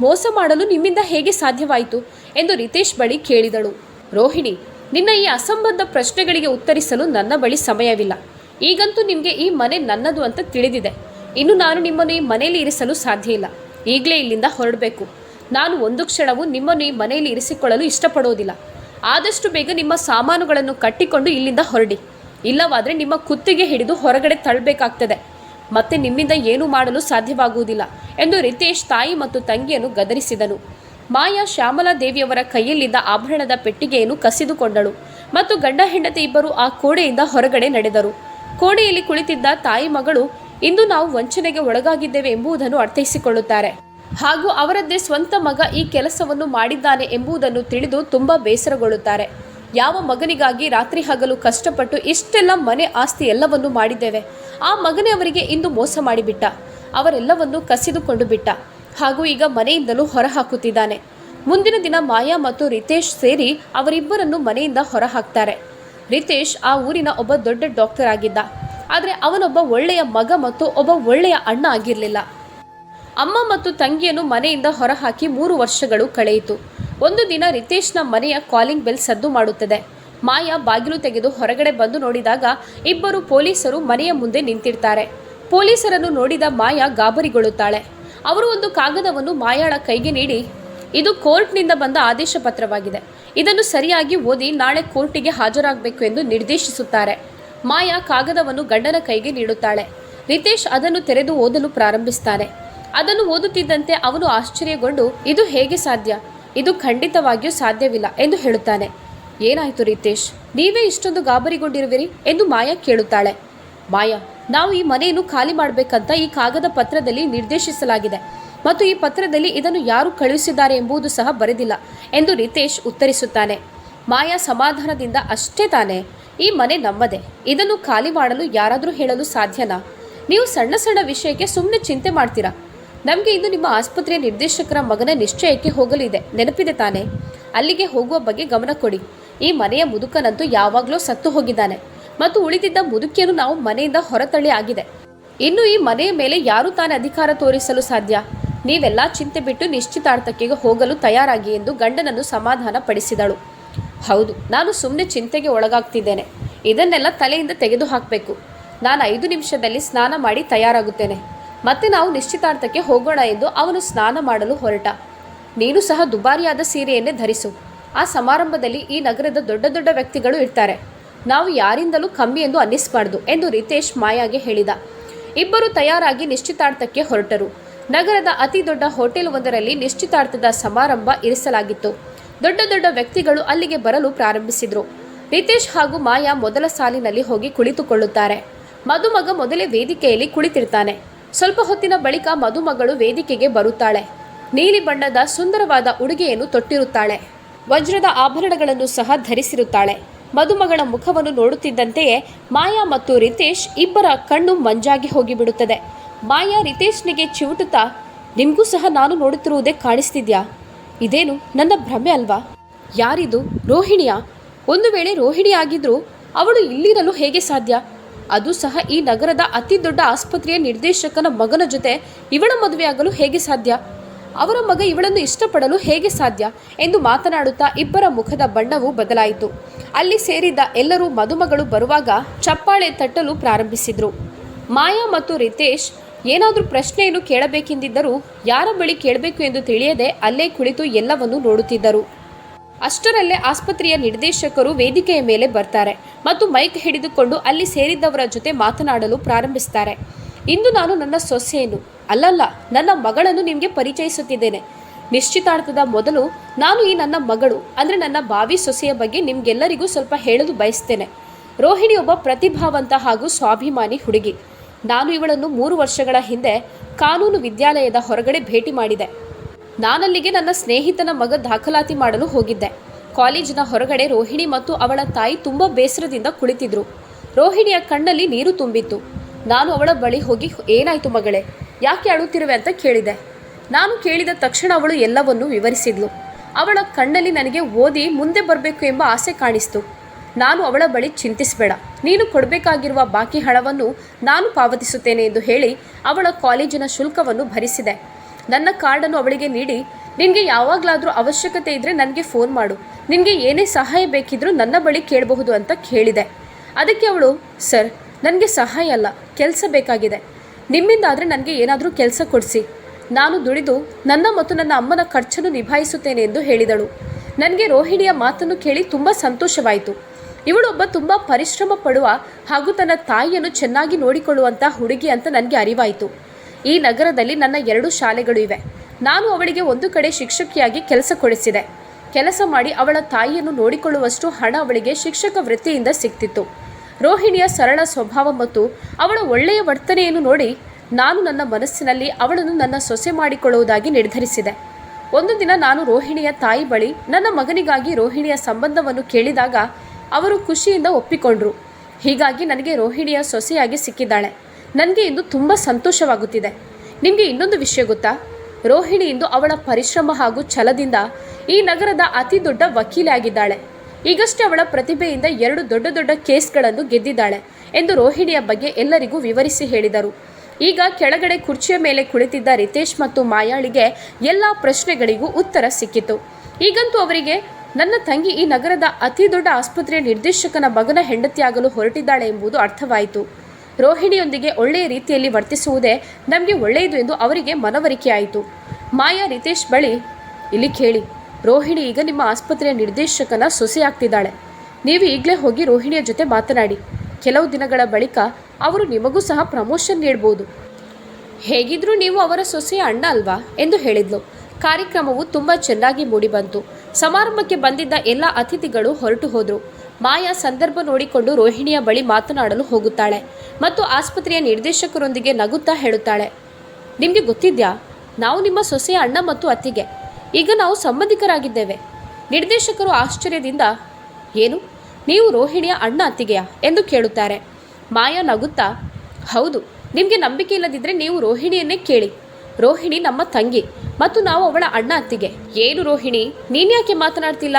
ಮೋಸ ಮಾಡಲು ನಿಮ್ಮಿಂದ ಹೇಗೆ ಸಾಧ್ಯವಾಯಿತು? ಎಂದು ರಿತೇಶ್ ಬಳಿ ಕೇಳಿದಳು. ರೋಹಿಣಿ, ನಿನ್ನ ಈ ಅಸಂಬದ್ಧ ಪ್ರಶ್ನೆಗಳಿಗೆ ಉತ್ತರಿಸಲು ನನ್ನ ಬಳಿ ಸಮಯವಿಲ್ಲ. ಈಗಂತೂ ನಿಮಗೆ ಈ ಮನೆ ನನ್ನದು ಅಂತ ತಿಳಿದಿದೆ. ಇನ್ನು ನಾನು ನಿಮ್ಮನ್ನು ಈ ಮನೆಯಲ್ಲಿ ಇರಿಸಲು ಸಾಧ್ಯ ಇಲ್ಲ. ಈಗಲೇ ಇಲ್ಲಿಂದ ಹೊರಡಬೇಕು. ನಾನು ಒಂದು ಕ್ಷಣವೂ ನಿಮ್ಮನ್ನು ಈ ಮನೆಯಲ್ಲಿ ಇರಿಸಿಕೊಳ್ಳಲು ಇಷ್ಟಪಡೋದಿಲ್ಲ. ಆದಷ್ಟು ಬೇಗ ನಿಮ್ಮ ಸಾಮಾನುಗಳನ್ನು ಕಟ್ಟಿಕೊಂಡು ಇಲ್ಲಿಂದ ಹೊರಡಿ. ಇಲ್ಲವಾದರೆ ನಿಮ್ಮ ಕುತ್ತಿಗೆ ಹಿಡಿದು ಹೊರಗಡೆ ತಳ್ಳಬೇಕಾಗ್ತದೆ. ಮತ್ತೆ ನಿಮ್ಮಿಂದ ಏನೂ ಮಾಡಲು ಸಾಧ್ಯವಾಗುವುದಿಲ್ಲ ಎಂದು ರಿತೇಶ್ ತಾಯಿ ಮತ್ತು ತಂಗಿಯನ್ನು ಗದರಿಸಿದನು. ಮಾಯಾ ಶ್ಯಾಮಲಾ ದೇವಿಯವರ ಕೈಯಲ್ಲಿದ್ದ ಆಭರಣದ ಪೆಟ್ಟಿಗೆಯನ್ನು ಕಸಿದುಕೊಂಡಳು ಮತ್ತು ಗಂಡ ಹೆಂಡತಿ ಇಬ್ಬರು ಆ ಕೋಡೆಯಿಂದ ಹೊರಗಡೆ ನಡೆದರು. ಕೋಣೆಯಲ್ಲಿ ಕುಳಿತಿದ್ದ ತಾಯಿ ಮಗಳು, ಇಂದು ನಾವು ವಂಚನೆಗೆ ಒಳಗಾಗಿದ್ದೇವೆ ಎಂಬುದನ್ನು ಅರ್ಥೈಸಿಕೊಳ್ಳುತ್ತಾರೆ. ಹಾಗೂ ಅವರದ್ದೇ ಸ್ವಂತ ಮಗ ಈ ಕೆಲಸವನ್ನು ಮಾಡಿದ್ದಾನೆ ಎಂಬುದನ್ನು ತಿಳಿದು ತುಂಬ ಬೇಸರಗೊಳ್ಳುತ್ತಾರೆ. ಯಾವ ಮಗನಿಗಾಗಿ ರಾತ್ರಿ ಹಗಲು ಕಷ್ಟಪಟ್ಟು ಇಷ್ಟೆಲ್ಲ ಮನೆ ಆಸ್ತಿ ಎಲ್ಲವನ್ನೂ ಮಾಡಿದ್ದೇವೆ. ಆ ಮಗನೇ ಅವರಿಗೆ ಇಂದು ಮೋಸ ಮಾಡಿಬಿಟ್ಟ. ಅವರೆಲ್ಲವನ್ನು ಕಸಿದುಕೊಂಡು ಬಿಟ್ಟ. ಹಾಗೂ ಈಗ ಮನೆಯಿಂದಲೂ ಹೊರಹಾಕುತ್ತಿದ್ದಾನೆ. ಮುಂದಿನ ದಿನ ಮಾಯಾ ಮತ್ತು ರಿತೇಶ್ ಸೇರಿ ಅವರಿಬ್ಬರನ್ನು ಮನೆಯಿಂದ ಹೊರಹಾಕ್ತಾರೆ. ರಿತೇಶ್ ಆ ಊರಿನ ಒಬ್ಬ ದೊಡ್ಡ ಡಾಕ್ಟರ್ ಆಗಿದ್ದ. ಆದರೆ ಅವನೊಬ್ಬ ಒಳ್ಳೆಯ ಮಗ ಮತ್ತು ಒಬ್ಬ ಒಳ್ಳೆಯ ಅಣ್ಣ ಆಗಿರಲಿಲ್ಲ. ಅಮ್ಮ ಮತ್ತು ತಂಗಿಯನ್ನು ಮನೆಯಿಂದ ಹೊರಹಾಕಿ ಮೂರು ವರ್ಷಗಳು ಕಳೆಯಿತು. ಒಂದು ದಿನ ರಿತೇಶ್ನ ಮನೆಯ ಕಾಲಿಂಗ್ ಬೆಲ್ ಸದ್ದು ಮಾಡುತ್ತದೆ. ಮಾಯಾ ಬಾಗಿಲು ತೆಗೆದು ಹೊರಗಡೆ ಬಂದು ನೋಡಿದಾಗ ಇಬ್ಬರು ಪೊಲೀಸರು ಮನೆಯ ಮುಂದೆ ನಿಂತಿರ್ತಾರೆ. ಪೊಲೀಸರನ್ನು ನೋಡಿದ ಮಾಯಾ ಗಾಬರಿಗೊಳ್ಳುತ್ತಾಳೆ. ಅವರು ಒಂದು ಕಾಗದವನ್ನು ಮಾಯಾಳ ಕೈಗೆ ನೀಡಿ, ಇದು ಕೋರ್ಟ್ನಿಂದ ಬಂದ ಆದೇಶ ಪತ್ರವಾಗಿದೆ. ಇದನ್ನು ಸರಿಯಾಗಿ ಓದಿ ನಾಳೆ ಕೋರ್ಟಿಗೆ ಹಾಜರಾಗಬೇಕು ಎಂದು ನಿರ್ದೇಶಿಸುತ್ತಾರೆ. ಮಾಯಾ ಕಾಗದವನ್ನು ಗಂಡನ ಕೈಗೆ ನೀಡುತ್ತಾಳೆ. ರಿತೇಶ್ ಅದನ್ನು ತೆರೆದು ಓದಲು ಪ್ರಾರಂಭಿಸ್ತಾನೆ. ಅದನ್ನು ಓದುತ್ತಿದ್ದಂತೆ ಅವನು ಆಶ್ಚರ್ಯಗೊಂಡು, ಇದು ಹೇಗೆ ಸಾಧ್ಯ? ಇದು ಖಂಡಿತವಾಗಿಯೂ ಸಾಧ್ಯವಿಲ್ಲ ಎಂದು ಹೇಳುತ್ತಾನೆ. ಏನಾಯಿತು ರಿತೇಶ್? ನೀವೇ ಇಷ್ಟೊಂದು ಗಾಬರಿಗೊಂಡಿರುವಿರಿ ಎಂದು ಮಾಯಾ ಕೇಳುತ್ತಾಳೆ. ಮಾಯಾ, ನಾವು ಈ ಮನೆಯನ್ನು ಖಾಲಿ ಮಾಡಬೇಕಂತ ಈ ಕಾಗದ ಪತ್ರದಲ್ಲಿ ನಿರ್ದೇಶಿಸಲಾಗಿದೆ. ಮತ್ತು ಈ ಪತ್ರದಲ್ಲಿ ಇದನ್ನು ಯಾರು ಕಳುಹಿಸಿದ್ದಾರೆ ಎಂಬುದು ಸಹ ಬರೆದಿಲ್ಲ ಎಂದು ರಿತೇಶ್ ಉತ್ತರಿಸುತ್ತಾನೆ. ಮಾಯಾ ಸಮಾಧಾನದಿಂದ ಅಷ್ಟೇ ತಾನೇ, ಈ ಮನೆ ನಮ್ಮದೇ. ಇದನ್ನು ಖಾಲಿ ಮಾಡಲು ಯಾರಾದರೂ ಹೇಳಲು ಸಾಧ್ಯನಾ? ನೀವು ಸಣ್ಣ ಸಣ್ಣ ವಿಷಯಕ್ಕೆ ಸುಮ್ಮನೆ ಚಿಂತೆ ಮಾಡ್ತೀರಾ? ನಮಗೆ ಇಂದು ನಿಮ್ಮ ಆಸ್ಪತ್ರೆಯ ನಿರ್ದೇಶಕರ ಮಗನ ನಿಶ್ಚಯಕ್ಕೆ ಹೋಗಲಿದೆ, ನೆನಪಿದೆ ತಾನೆ? ಅಲ್ಲಿಗೆ ಹೋಗುವ ಬಗ್ಗೆ ಗಮನ ಕೊಡಿ. ಈ ಮನೆಯ ಮುದುಕನಂತೂ ಯಾವಾಗಲೂ ಸತ್ತು ಹೋಗಿದ್ದಾನೆ ಮತ್ತು ಉಳಿದಿದ್ದ ಮುದುಕಿಯನ್ನು ನಾವು ಮನೆಯಿಂದ ಹೊರತಳ್ಳಿ ಆಗಿದೆ. ಇನ್ನು ಈ ಮನೆಯ ಮೇಲೆ ಯಾರು ತಾನೇ ಅಧಿಕಾರ ತೋರಿಸಲು ಸಾಧ್ಯ? ನೀವೆಲ್ಲ ಚಿಂತೆ ಬಿಟ್ಟು ನಿಶ್ಚಿತಾರ್ಥಕ್ಕೆ ಹೋಗಲು ತಯಾರಾಗಿ ಎಂದು ಗಂಡನನ್ನು ಸಮಾಧಾನ ಪಡಿಸಿದಳು ಹೌದು, ನಾನು ಸುಮ್ಮನೆ ಚಿಂತೆಗೆ ಒಳಗಾಗ್ತಿದ್ದೇನೆ. ಇದನ್ನೆಲ್ಲ ತಲೆಯಿಂದ ತೆಗೆದು ಹಾಕಬೇಕು ನಾನು ಐದು ನಿಮಿಷದಲ್ಲಿ ಸ್ನಾನ ಮಾಡಿ ತಯಾರಾಗುತ್ತೇನೆ. ಮತ್ತೆ ನಾವು ನಿಶ್ಚಿತಾರ್ಥಕ್ಕೆ ಹೋಗೋಣ ಎಂದು ಅವನು ಸ್ನಾನ ಮಾಡಲು ಹೊರಟ. ನೀನು ಸಹ ದುಬಾರಿಯಾದ ಸೀರೆಯನ್ನೇ ಧರಿಸು. ಆ ಸಮಾರಂಭದಲ್ಲಿ ಈ ನಗರದ ದೊಡ್ಡ ದೊಡ್ಡ ವ್ಯಕ್ತಿಗಳು ಇರ್ತಾರೆ. ನಾವು ಯಾರಿಂದಲೂ ಕಮ್ಮಿ ಎಂದು ಅನ್ನಿಸಬಾರ್ದು ಎಂದು ರಿತೇಶ್ ಮಾಯಾಗೆ ಹೇಳಿದ. ಇಬ್ಬರು ತಯಾರಾಗಿ ನಿಶ್ಚಿತಾರ್ಥಕ್ಕೆ ಹೊರಟರು. ನಗರದ ಅತಿ ದೊಡ್ಡ ಹೋಟೆಲ್ ಒಂದರಲ್ಲಿ ನಿಶ್ಚಿತಾರ್ಥದ ಸಮಾರಂಭ ಇರಿಸಲಾಗಿತ್ತು. ದೊಡ್ಡ ದೊಡ್ಡ ವ್ಯಕ್ತಿಗಳು ಅಲ್ಲಿಗೆ ಬರಲು ಪ್ರಾರಂಭಿಸಿದ್ರು. ರಿತೇಶ್ ಹಾಗೂ ಮಾಯಾ ಮೊದಲ ಸಾಲಿನಲ್ಲಿ ಹೋಗಿ ಕುಳಿತುಕೊಳ್ಳುತ್ತಾರೆ. ಮದುಮಗ ಮೊದಲೇ ವೇದಿಕೆಯಲ್ಲಿ ಕುಳಿತಿರ್ತಾನೆ. ಸ್ವಲ್ಪ ಹೊತ್ತಿನ ಬಳಿಕ ಮದುಮಗಳು ವೇದಿಕೆಗೆ ಬರುತ್ತಾಳೆ. ನೀಲಿ ಬಣ್ಣದ ಸುಂದರವಾದ ಉಡುಗೆಯನ್ನು ತೊಟ್ಟಿರುತ್ತಾಳೆ. ವಜ್ರದ ಆಭರಣಗಳನ್ನು ಸಹ ಧರಿಸಿರುತ್ತಾಳೆ. ಮದುಮಗಳ ಮುಖವನ್ನು ನೋಡುತ್ತಿದ್ದಂತೆಯೇ ಮಾಯಾ ಮತ್ತು ರಿತೇಶ್ ಇಬ್ಬರ ಕಣ್ಣು ಮಂಜಾಗಿ ಹೋಗಿಬಿಡುತ್ತದೆ. ಮಾಯಾ ರಿತೇಶ್ನಿಗೆ ಚಿವುಟುತ್ತಾ, ನಿಮಗೂ ಸಹ ನಾನು ನೋಡುತ್ತಿರುವುದೇ ಕಾಣಿಸ್ತಿದ್ಯಾ? ಇದೇನು ನನ್ನ ಭ್ರಮೆ ಅಲ್ವಾ? ಯಾರಿದು, ರೋಹಿಣಿಯಾ? ಒಂದು ವೇಳೆ ರೋಹಿಣಿ ಆಗಿದ್ರೂ ಅವಳು ಇಲ್ಲಿರಲು ಹೇಗೆ ಸಾಧ್ಯ? ಅದು ಸಹ ಈ ನಗರದ ಅತಿ ದೊಡ್ಡ ಆಸ್ಪತ್ರೆಯ ನಿರ್ದೇಶಕನ ಮಗನ ಜೊತೆ ಇವಳ ಮದುವೆಯಾಗಲು ಹೇಗೆ ಸಾಧ್ಯ? ಅವರ ಮಗ ಇವಳನ್ನು ಇಷ್ಟಪಡಲು ಹೇಗೆ ಸಾಧ್ಯ? ಎಂದು ಮಾತನಾಡುತ್ತಾ ಇಬ್ಬರ ಮುಖದ ಬಣ್ಣವು ಬದಲಾಯಿತು. ಅಲ್ಲಿ ಸೇರಿದ್ದ ಎಲ್ಲರೂ ಮದುಮಗಳು ಬರುವಾಗ ಚಪ್ಪಾಳೆ ತಟ್ಟಲು ಪ್ರಾರಂಭಿಸಿದರು. ಮಾಯಾ ಮತ್ತು ರಿತೇಶ್ ಏನಾದರೂ ಪ್ರಶ್ನೆಯನ್ನು ಕೇಳಬೇಕೆಂದಿದ್ದರೂ ಯಾರ ಬಳಿ ಕೇಳಬೇಕು ಎಂದು ತಿಳಿಯದೆ ಅಲ್ಲೇ ಕುಳಿತು ಎಲ್ಲವನ್ನೂ ನೋಡುತ್ತಿದ್ದರು. ಅಷ್ಟರಲ್ಲೇ ಆಸ್ಪತ್ರೆಯ ನಿರ್ದೇಶಕರು ವೇದಿಕೆಯ ಮೇಲೆ ಬರ್ತಾರೆ ಮತ್ತು ಮೈಕ್ ಹಿಡಿದುಕೊಂಡು ಅಲ್ಲಿ ಸೇರಿದ್ದವರ ಜೊತೆ ಮಾತನಾಡಲು ಪ್ರಾರಂಭಿಸ್ತಾರೆ. ಇಂದು ನಾನು ನನ್ನ ಸೊಸೆಯನ್ನು, ಅಲ್ಲಲ್ಲ, ನನ್ನ ಮಗಳನ್ನು ನಿಮಗೆ ಪರಿಚಯಿಸುತ್ತಿದ್ದೇನೆ. ನಿಶ್ಚಿತಾರ್ಥದ ಮೊದಲು ನಾನು ಈ ನನ್ನ ಮಗಳು, ಅಂದರೆ ನನ್ನ ಬಾವಿ ಸೊಸೆಯ ಬಗ್ಗೆ ನಿಮ್ಗೆಲ್ಲರಿಗೂ ಸ್ವಲ್ಪ ಹೇಳಲು ಬಯಸ್ತೇನೆ. ರೋಹಿಣಿ ಒಬ್ಬ ಪ್ರತಿಭಾವಂತ ಹಾಗೂ ಸ್ವಾಭಿಮಾನಿ ಹುಡುಗಿ. ನಾನು ಇವಳನ್ನು ಮೂರು ವರ್ಷಗಳ ಹಿಂದೆ ಕಾನೂನು ವಿದ್ಯಾಲಯದ ಹೊರಗಡೆ ಭೇಟಿ ಮಾಡಿದೆ. ನಾನಲ್ಲಿಗೆ ನನ್ನ ಸ್ನೇಹಿತನ ಮಗ ದಾಖಲಾತಿ ಮಾಡಲು ಹೋಗಿದ್ದೆ. ಕಾಲೇಜಿನ ಹೊರಗಡೆ ರೋಹಿಣಿ ಮತ್ತು ಅವಳ ತಾಯಿ ತುಂಬ ಬೇಸರದಿಂದ ಕುಳಿತಿದ್ರು. ರೋಹಿಣಿಯ ಕಣ್ಣಲ್ಲಿ ನೀರು ತುಂಬಿತ್ತು. ನಾನು ಅವಳ ಬಳಿ ಹೋಗಿ ಏನಾಯ್ತು ಮಗಳೇ, ಯಾಕೆ ಅಳುತ್ತಿರುವೆ ಅಂತ ಕೇಳಿದೆ. ನಾನು ಕೇಳಿದ ತಕ್ಷಣ ಅವಳು ಎಲ್ಲವನ್ನೂ ವಿವರಿಸಿದ್ಲು. ಅವಳ ಕಣ್ಣಲ್ಲಿ ನನಗೆ ಓದಿ ಮುಂದೆ ಬರಬೇಕು ಎಂಬ ಆಸೆ ಕಾಣಿಸ್ತು. ನಾನು ಅವಳ ಬಳಿ ಚಿಂತಿಸಬೇಡ. ನೀನು ಕೊಡಬೇಕಾಗಿರುವ ಬಾಕಿ ಹಣವನ್ನು ನಾನು ಪಾವತಿಸುತ್ತೇನೆ ಎಂದು ಹೇಳಿ ಅವಳ ಕಾಲೇಜಿನ ಶುಲ್ಕವನ್ನು ಭರಿಸಿದೆ. ನನ್ನ ಕಾರ್ಡನ್ನು ಅವಳಿಗೆ ನೀಡಿ, ನಿನಗೆ ಯಾವಾಗಲಾದರೂ ಅವಶ್ಯಕತೆ ಇದ್ದರೆ ನನಗೆ ಫೋನ್ ಮಾಡು. ನಿನಗೆ ಏನೇ ಸಹಾಯ ಬೇಕಿದ್ರೂ ನನ್ನ ಬಳಿ ಕೇಳಬಹುದು ಅಂತ ಕೇಳಿದೆ. ಅದಕ್ಕೆ ಅವಳು, ಸರ್, ನನಗೆ ಸಹಾಯ ಅಲ್ಲ, ಕೆಲಸ ಬೇಕಾಗಿದೆ. ನಿಮ್ಮಿಂದಾದರೆ ನನಗೆ ಏನಾದರೂ ಕೆಲಸ ಕೊಡಿಸಿ. ನಾನು ದುಡಿದು ನನ್ನ ಮತ್ತು ನನ್ನ ಅಮ್ಮನ ಖರ್ಚನ್ನು ನಿಭಾಯಿಸುತ್ತೇನೆ ಎಂದು ಹೇಳಿದಳು. ನನಗೆ ರೋಹಿಣಿಯ ಮಾತನ್ನು ಕೇಳಿ ತುಂಬ ಸಂತೋಷವಾಯಿತು. ಇವಳೊಬ್ಬ ತುಂಬ ಪರಿಶ್ರಮ ಪಡುವ ಹಾಗೂ ತನ್ನ ತಾಯಿಯನ್ನು ಚೆನ್ನಾಗಿ ನೋಡಿಕೊಳ್ಳುವಂಥ ಹುಡುಗಿ ಅಂತ ನನಗೆ ಅರಿವಾಯಿತು. ಈ ನಗರದಲ್ಲಿ ನನ್ನ ಎರಡು ಶಾಲೆಗಳು ಇವೆ. ನಾನು ಅವಳಿಗೆ ಒಂದು ಕಡೆ ಶಿಕ್ಷಕಿಯಾಗಿ ಕೆಲಸ ಕೊಡಿಸಿದೆ. ಕೆಲಸ ಮಾಡಿ ಅವಳ ತಾಯಿಯನ್ನು ನೋಡಿಕೊಳ್ಳುವಷ್ಟು ಹಣ ಅವಳಿಗೆ ಶಿಕ್ಷಕ ವೃತ್ತಿಯಿಂದ ಸಿಕ್ತಿತ್ತು. ರೋಹಿಣಿಯ ಸರಳ ಸ್ವಭಾವ ಮತ್ತು ಅವಳ ಒಳ್ಳೆಯ ವರ್ತನೆಯನ್ನು ನೋಡಿ ನಾನು ನನ್ನ ಮನಸ್ಸಿನಲ್ಲಿ ಅವಳನ್ನು ನನ್ನ ಸೊಸೆ ಮಾಡಿಕೊಳ್ಳುವುದಾಗಿ ನಿರ್ಧರಿಸಿದೆ. ಒಂದು ದಿನ ನಾನು ರೋಹಿಣಿಯ ತಾಯಿ ಬಳಿ ನನ್ನ ಮಗನಿಗಾಗಿ ರೋಹಿಣಿಯ ಸಂಬಂಧವನ್ನು ಕೇಳಿದಾಗ ಅವರು ಖುಷಿಯಿಂದ ಒಪ್ಪಿಕೊಂಡ್ರು. ಹೀಗಾಗಿ ನನಗೆ ರೋಹಿಣಿಯ ಸೊಸೆಯಾಗಿ ಸಿಕ್ಕಿದ್ದಾಳೆ. ನನಗೆ ಇಂದು ತುಂಬ ಸಂತೋಷವಾಗುತ್ತಿದೆ. ನಿಮಗೆ ಇನ್ನೊಂದು ವಿಷಯ ಗೊತ್ತಾ? ರೋಹಿಣಿ ಇಂದು ಅವಳ ಪರಿಶ್ರಮ ಹಾಗೂ ಛಲದಿಂದ ಈ ನಗರದ ಅತಿ ದೊಡ್ಡ ವಕೀಲೆ ಆಗಿದ್ದಾಳೆ. ಈಗಷ್ಟೇ ಅವಳ ಪ್ರತಿಭೆಯಿಂದ ಎರಡು ದೊಡ್ಡ ದೊಡ್ಡ ಕೇಸ್ಗಳನ್ನು ಗೆದ್ದಿದ್ದಾಳೆ ಎಂದು ರೋಹಿಣಿಯ ಬಗ್ಗೆ ಎಲ್ಲರಿಗೂ ವಿವರಿಸಿ ಹೇಳಿದರು. ಈಗ ಕೆಳಗಡೆ ಕುರ್ಚಿಯ ಮೇಲೆ ಕುಳಿತಿದ್ದ ರಿತೇಶ್ ಮತ್ತು ಮಾಯಾಳಿಗೆ ಎಲ್ಲ ಪ್ರಶ್ನೆಗಳಿಗೂ ಉತ್ತರ ಸಿಕ್ಕಿತು. ಈಗಂತೂ ಅವರಿಗೆ ನನ್ನ ತಂಗಿ ಈ ನಗರದ ಅತಿ ದೊಡ್ಡ ಆಸ್ಪತ್ರೆಯ ನಿರ್ದೇಶಕನ ಮಗನ ಹೆಂಡತಿಯಾಗಲು ಹೊರಟಿದ್ದಾಳೆ ಎಂಬುದು ಅರ್ಥವಾಯಿತು. ರೋಹಿಣಿಯೊಂದಿಗೆ ಒಳ್ಳೆಯ ರೀತಿಯಲ್ಲಿ ವರ್ತಿಸುವುದೇ ನಮಗೆ ಒಳ್ಳೆಯದು ಎಂದು ಅವರಿಗೆ ಮನವರಿಕೆಯಾಯಿತು. ಮಾಯಾ ರಿತೇಶ್ ಬಳಿ, ಇಲ್ಲಿ ಕೇಳಿ, ರೋಹಿಣಿ ಈಗ ನಿಮ್ಮ ಆಸ್ಪತ್ರೆಯ ನಿರ್ದೇಶಕನ ಸೊಸೆಯಾಗ್ತಿದ್ದಾಳೆ. ನೀವು ಈಗಲೇ ಹೋಗಿ ರೋಹಿಣಿಯ ಜೊತೆ ಮಾತನಾಡಿ. ಕೆಲವು ದಿನಗಳ ಬಳಿಕ ಅವರು ನಿಮಗೂ ಸಹ ಪ್ರಮೋಷನ್ ನೀಡ್ಬೋದು. ಹೇಗಿದ್ರೂ ನೀವು ಅವರ ಸೊಸೆಯ ಅಣ್ಣ ಅಲ್ವಾ? ಎಂದು ಹೇಳಿದ್ಲು. ಕಾರ್ಯಕ್ರಮವು ತುಂಬ ಚೆನ್ನಾಗಿ ಮೂಡಿಬಂತು. ಸಮಾರಂಭಕ್ಕೆ ಬಂದಿದ್ದ ಎಲ್ಲ ಅತಿಥಿಗಳು ಹೊರಟು ಹೋದರು. ಮಾಯಾ ಸಂದರ್ಭ ನೋಡಿಕೊಂಡು ರೋಹಿಣಿಯ ಬಳಿ ಮಾತನಾಡಲು ಹೋಗುತ್ತಾಳೆ ಮತ್ತು ಆಸ್ಪತ್ರೆಯ ನಿರ್ದೇಶಕರೊಂದಿಗೆ ನಗುತ್ತಾ ಹೇಳುತ್ತಾಳೆ, ನಿಮಗೆ ಗೊತ್ತಿದ್ಯಾ? ನಾವು ನಿಮ್ಮ ಸೊಸೆಯ ಅಣ್ಣ ಮತ್ತು ಅತ್ತಿಗೆ. ಈಗ ನಾವು ಸಂಬಂಧಿಕರಾಗಿದ್ದೇವೆ. ನಿರ್ದೇಶಕರು ಆಶ್ಚರ್ಯದಿಂದ, ಏನು? ನೀವು ರೋಹಿಣಿಯ ಅಣ್ಣ ಅತ್ತಿಗೆಯಾ? ಎಂದು ಕೇಳುತ್ತಾರೆ. ಮಾಯಾ ನಗುತ್ತಾ, ಹೌದು, ನಿಮಗೆ ನಂಬಿಕೆ ಇಲ್ಲದಿದ್ದರೆ ನೀವು ರೋಹಿಣಿಯನ್ನೇ ಕೇಳಿ. ರೋಹಿಣಿ ನಮ್ಮ ತಂಗಿ ಮತ್ತು ನಾವು ಅವಳ ಅಣ್ಣ ಅತ್ತಿಗೆ. ಏನು ರೋಹಿಣಿ ನೀನ್ಯಾಕೆ ಮಾತನಾಡ್ತಿಲ್ಲ?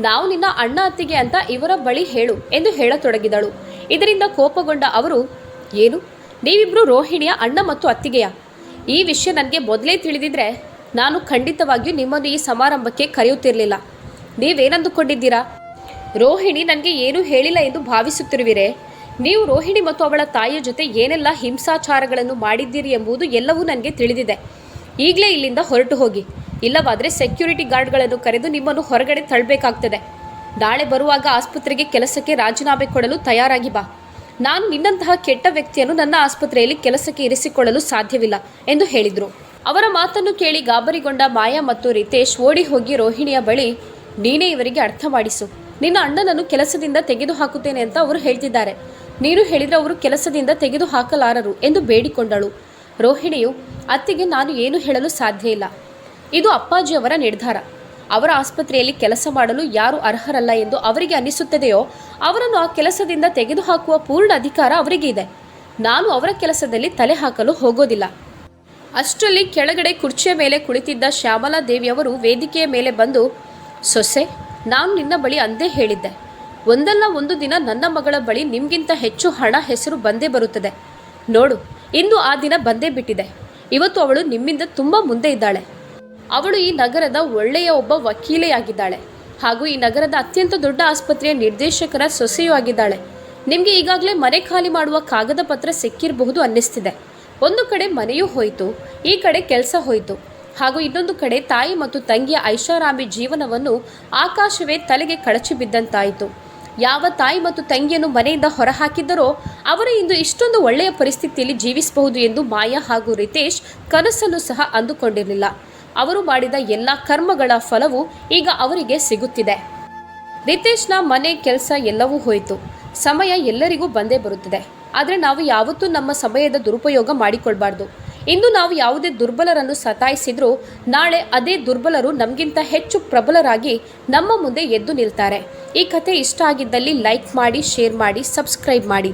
ನಾವು ನಿನ್ನ ಅಣ್ಣ ಅತ್ತಿಗೆ ಅಂತ ಇವರ ಬಳಿ ಹೇಳು ಎಂದು ಹೇಳತೊಡಗಿದಳು. ಇದರಿಂದ ಕೋಪಗೊಂಡ ಅವರು, ಏನು? ನೀವಿಬ್ರು ರೋಹಿಣಿಯ ಅಣ್ಣ ಮತ್ತು ಅತ್ತಿಗೆಯ? ಈ ವಿಷಯ ನನಗೆ ಮೊದಲೇ ತಿಳಿದಿದ್ರೆ ನಾನು ಖಂಡಿತವಾಗಿಯೂ ನಿಮ್ಮನ್ನು ಈ ಸಮಾರಂಭಕ್ಕೆ ಕರೆಯುತ್ತಿರಲಿಲ್ಲ. ನೀವೇನಂದುಕೊಂಡಿದ್ದೀರಾ? ರೋಹಿಣಿ, ನನಗೆ ಏನೂ ಹೇಳಿಲ್ಲ ಎಂದು ಭಾವಿಸುತ್ತಿರುವಿರೆ? ನೀವು ರೋಹಿಣಿ ಮತ್ತು ಅವಳ ತಾಯಿಯ ಜೊತೆ ಏನೆಲ್ಲ ಹಿಂಸಾಚಾರಗಳನ್ನು ಮಾಡಿದ್ದೀರಿ ಎಂಬುದು ಎಲ್ಲವೂ ನನಗೆ ತಿಳಿದಿದೆ. ಈಗಲೇ ಇಲ್ಲಿಂದ ಹೊರಟು ಹೋಗಿ. ಇಲ್ಲವಾದರೆ ಸೆಕ್ಯೂರಿಟಿ ಗಾರ್ಡ್ಗಳನ್ನು ಕರೆದು ನಿಮ್ಮನ್ನು ಹೊರಗಡೆ ತಳ್ಳಬೇಕಾಗ್ತದೆ ನಾಳೆ ಬರುವಾಗ ಆಸ್ಪತ್ರೆಗೆ ಕೆಲಸಕ್ಕೆ ರಾಜೀನಾಮೆ ಕೊಡಲು ತಯಾರಾಗಿ ಬಾ. ನಾನು ನಿನ್ನಂತಹ ಕೆಟ್ಟ ವ್ಯಕ್ತಿಯನ್ನು ನನ್ನ ಆಸ್ಪತ್ರೆಯಲ್ಲಿ ಕೆಲಸಕ್ಕೆ ಇರಿಸಿಕೊಳ್ಳಲು ಸಾಧ್ಯವಿಲ್ಲ ಎಂದು ಹೇಳಿದರು. ಅವರ ಮಾತನ್ನು ಕೇಳಿ ಗಾಬರಿಗೊಂಡ ಮಾಯಾ ಮತ್ತು ರಿತೇಶ್ ಓಡಿ ಹೋಗಿ ರೋಹಿಣಿಯ ಬಳಿ, ನೀನೇ ಇವರಿಗೆ ಅರ್ಥ ಮಾಡಿಸು. ನಿನ್ನ ಅಣ್ಣನನ್ನು ಕೆಲಸದಿಂದ ತೆಗೆದು ಹಾಕುತ್ತೇನೆ ಅಂತ ಅವರು ಹೇಳ್ತಿದ್ದಾರೆ. ನೀನು ಹೇಳಿದರೆ ಅವರು ಕೆಲಸದಿಂದ ತೆಗೆದು ಹಾಕಲಾರರು ಎಂದು ಬೇಡಿಕೊಂಡಳು. ರೋಹಿಣಿಯು, ಅತ್ತಿಗೆ ನಾನು ಏನು ಹೇಳಲು ಸಾಧ್ಯ ಇಲ್ಲ. ಇದು ಅಪ್ಪಾಜಿಯವರ ನಿರ್ಧಾರ. ಅವರ ಆಸ್ಪತ್ರೆಯಲ್ಲಿ ಕೆಲಸ ಮಾಡಲು ಯಾರು ಅರ್ಹರಲ್ಲ ಎಂದು ಅವರಿಗೆ ಅನ್ನಿಸುತ್ತದೆಯೋ, ಅವರನ್ನು ಆ ಕೆಲಸದಿಂದ ತೆಗೆದುಹಾಕುವ ಪೂರ್ಣ ಅಧಿಕಾರ ಅವರಿಗೆ ಇದೆ. ನಾನು ಅವರ ಕೆಲಸದಲ್ಲಿ ತಲೆ ಹಾಕಲು ಹೋಗೋದಿಲ್ಲ. ಅಷ್ಟರಲ್ಲಿ ಕೆಳಗಡೆ ಕುರ್ಚಿಯ ಮೇಲೆ ಕುಳಿತಿದ್ದ ಶ್ಯಾಮಲಾ ದೇವಿಯವರು ವೇದಿಕೆಯ ಮೇಲೆ ಬಂದು, ಸೊಸೆ, ನಾನು ನಿನ್ನ ಬಳಿ ಅಂದೇ ಹೇಳಿದ್ದೆ. ಒಂದಲ್ಲ ಒಂದು ದಿನ ನನ್ನ ಮಗಳ ಬಳಿ ನಿಮ್ಗಿಂತ ಹೆಚ್ಚು ಹಣ ಹೆಸರು ಬಂದೇ ಬರುತ್ತದೆ. ನೋಡು, ಇಂದು ಆ ದಿನ ಬಂದೇ ಬಿಟ್ಟಿದೆ. ಇವತ್ತು ಅವಳು ನಿಮ್ಮಿಂದ ತುಂಬ ಮುಂದೆ ಇದ್ದಾಳೆ. ಅವಳು ಈ ನಗರದ ಒಳ್ಳೆಯ ಒಬ್ಬ ವಕೀಲೆಯಾಗಿದ್ದಾಳೆ. ಹಾಗೂ ಈ ನಗರದ ಅತ್ಯಂತ ದೊಡ್ಡ ಆಸ್ಪತ್ರೆಯ ನಿರ್ದೇಶಕರ ಸೊಸೆಯೂ ಆಗಿದ್ದಾಳೆ. ನಿಮಗೆ ಈಗಾಗಲೇ ಮನೆ ಖಾಲಿ ಮಾಡುವ ಕಾಗದ ಪತ್ರ ಸಿಕ್ಕಿರಬಹುದು ಅನ್ನಿಸ್ತಿದೆ. ಒಂದು ಕಡೆ ಮನೆಯೂ ಹೋಯಿತು, ಈ ಕಡೆ ಕೆಲಸ ಹೋಯಿತು. ಹಾಗೂ ಇನ್ನೊಂದು ಕಡೆ ತಾಯಿ ಮತ್ತು ತಂಗಿಯ ಐಷಾರಾಮಿ ಜೀವನವನ್ನು ಆಕಾಶವೇ ತಲೆಗೆ ಕಳಚಿ ಬಿದ್ದಂತಾಯಿತು. ಯಾವ ತಾಯಿ ಮತ್ತು ತಂಗಿಯನ್ನು ಮನೆಯಿಂದ ಹೊರಹಾಕಿದ್ದರೋ ಅವರು ಇಂದು ಇಷ್ಟೊಂದು ಒಳ್ಳೆಯ ಪರಿಸ್ಥಿತಿಯಲ್ಲಿ ಜೀವಿಸಬಹುದು ಎಂದು ಮಾಯಾ ಹಾಗೂ ರಿತೇಶ್ ಕನಸನ್ನು ಸಹ ಅಂದುಕೊಂಡಿರಲಿಲ್ಲ. ಅವರು ಮಾಡಿದ ಎಲ್ಲ ಕರ್ಮಗಳ ಫಲವು ಈಗ ಅವರಿಗೆ ಸಿಗುತ್ತಿದೆ. ರಿತೇಶ್ನ ಮನೆ ಕೆಲಸ ಎಲ್ಲವೂ ಹೋಯಿತು. ಸಮಯ ಎಲ್ಲರಿಗೂ ಬಂದೇ ಬರುತ್ತದೆ. ಆದರೆ ನಾವು ಯಾವತ್ತೂ ನಮ್ಮ ಸಮಯದ ದುರುಪಯೋಗ ಮಾಡಿಕೊಳ್ಬಾರ್ದು. ಇಂದು ನಾವು ಯಾವುದೇ ದುರ್ಬಲರನ್ನು ಸತಾಯಿಸಿದ್ರೂ ನಾಳೆ ಅದೇ ದುರ್ಬಲರು ನಮಗಿಂತ ಹೆಚ್ಚು ಪ್ರಬಲರಾಗಿ ನಮ್ಮ ಮುಂದೆ ಎದ್ದು ನಿಲ್ತಾರೆ. ಈ ಕಥೆ ಇಷ್ಟ ಆಗಿದ್ದಲ್ಲಿ ಲೈಕ್ ಮಾಡಿ, ಶೇರ್ ಮಾಡಿ, ಸಬ್ಸ್ಕ್ರೈಬ್ ಮಾಡಿ.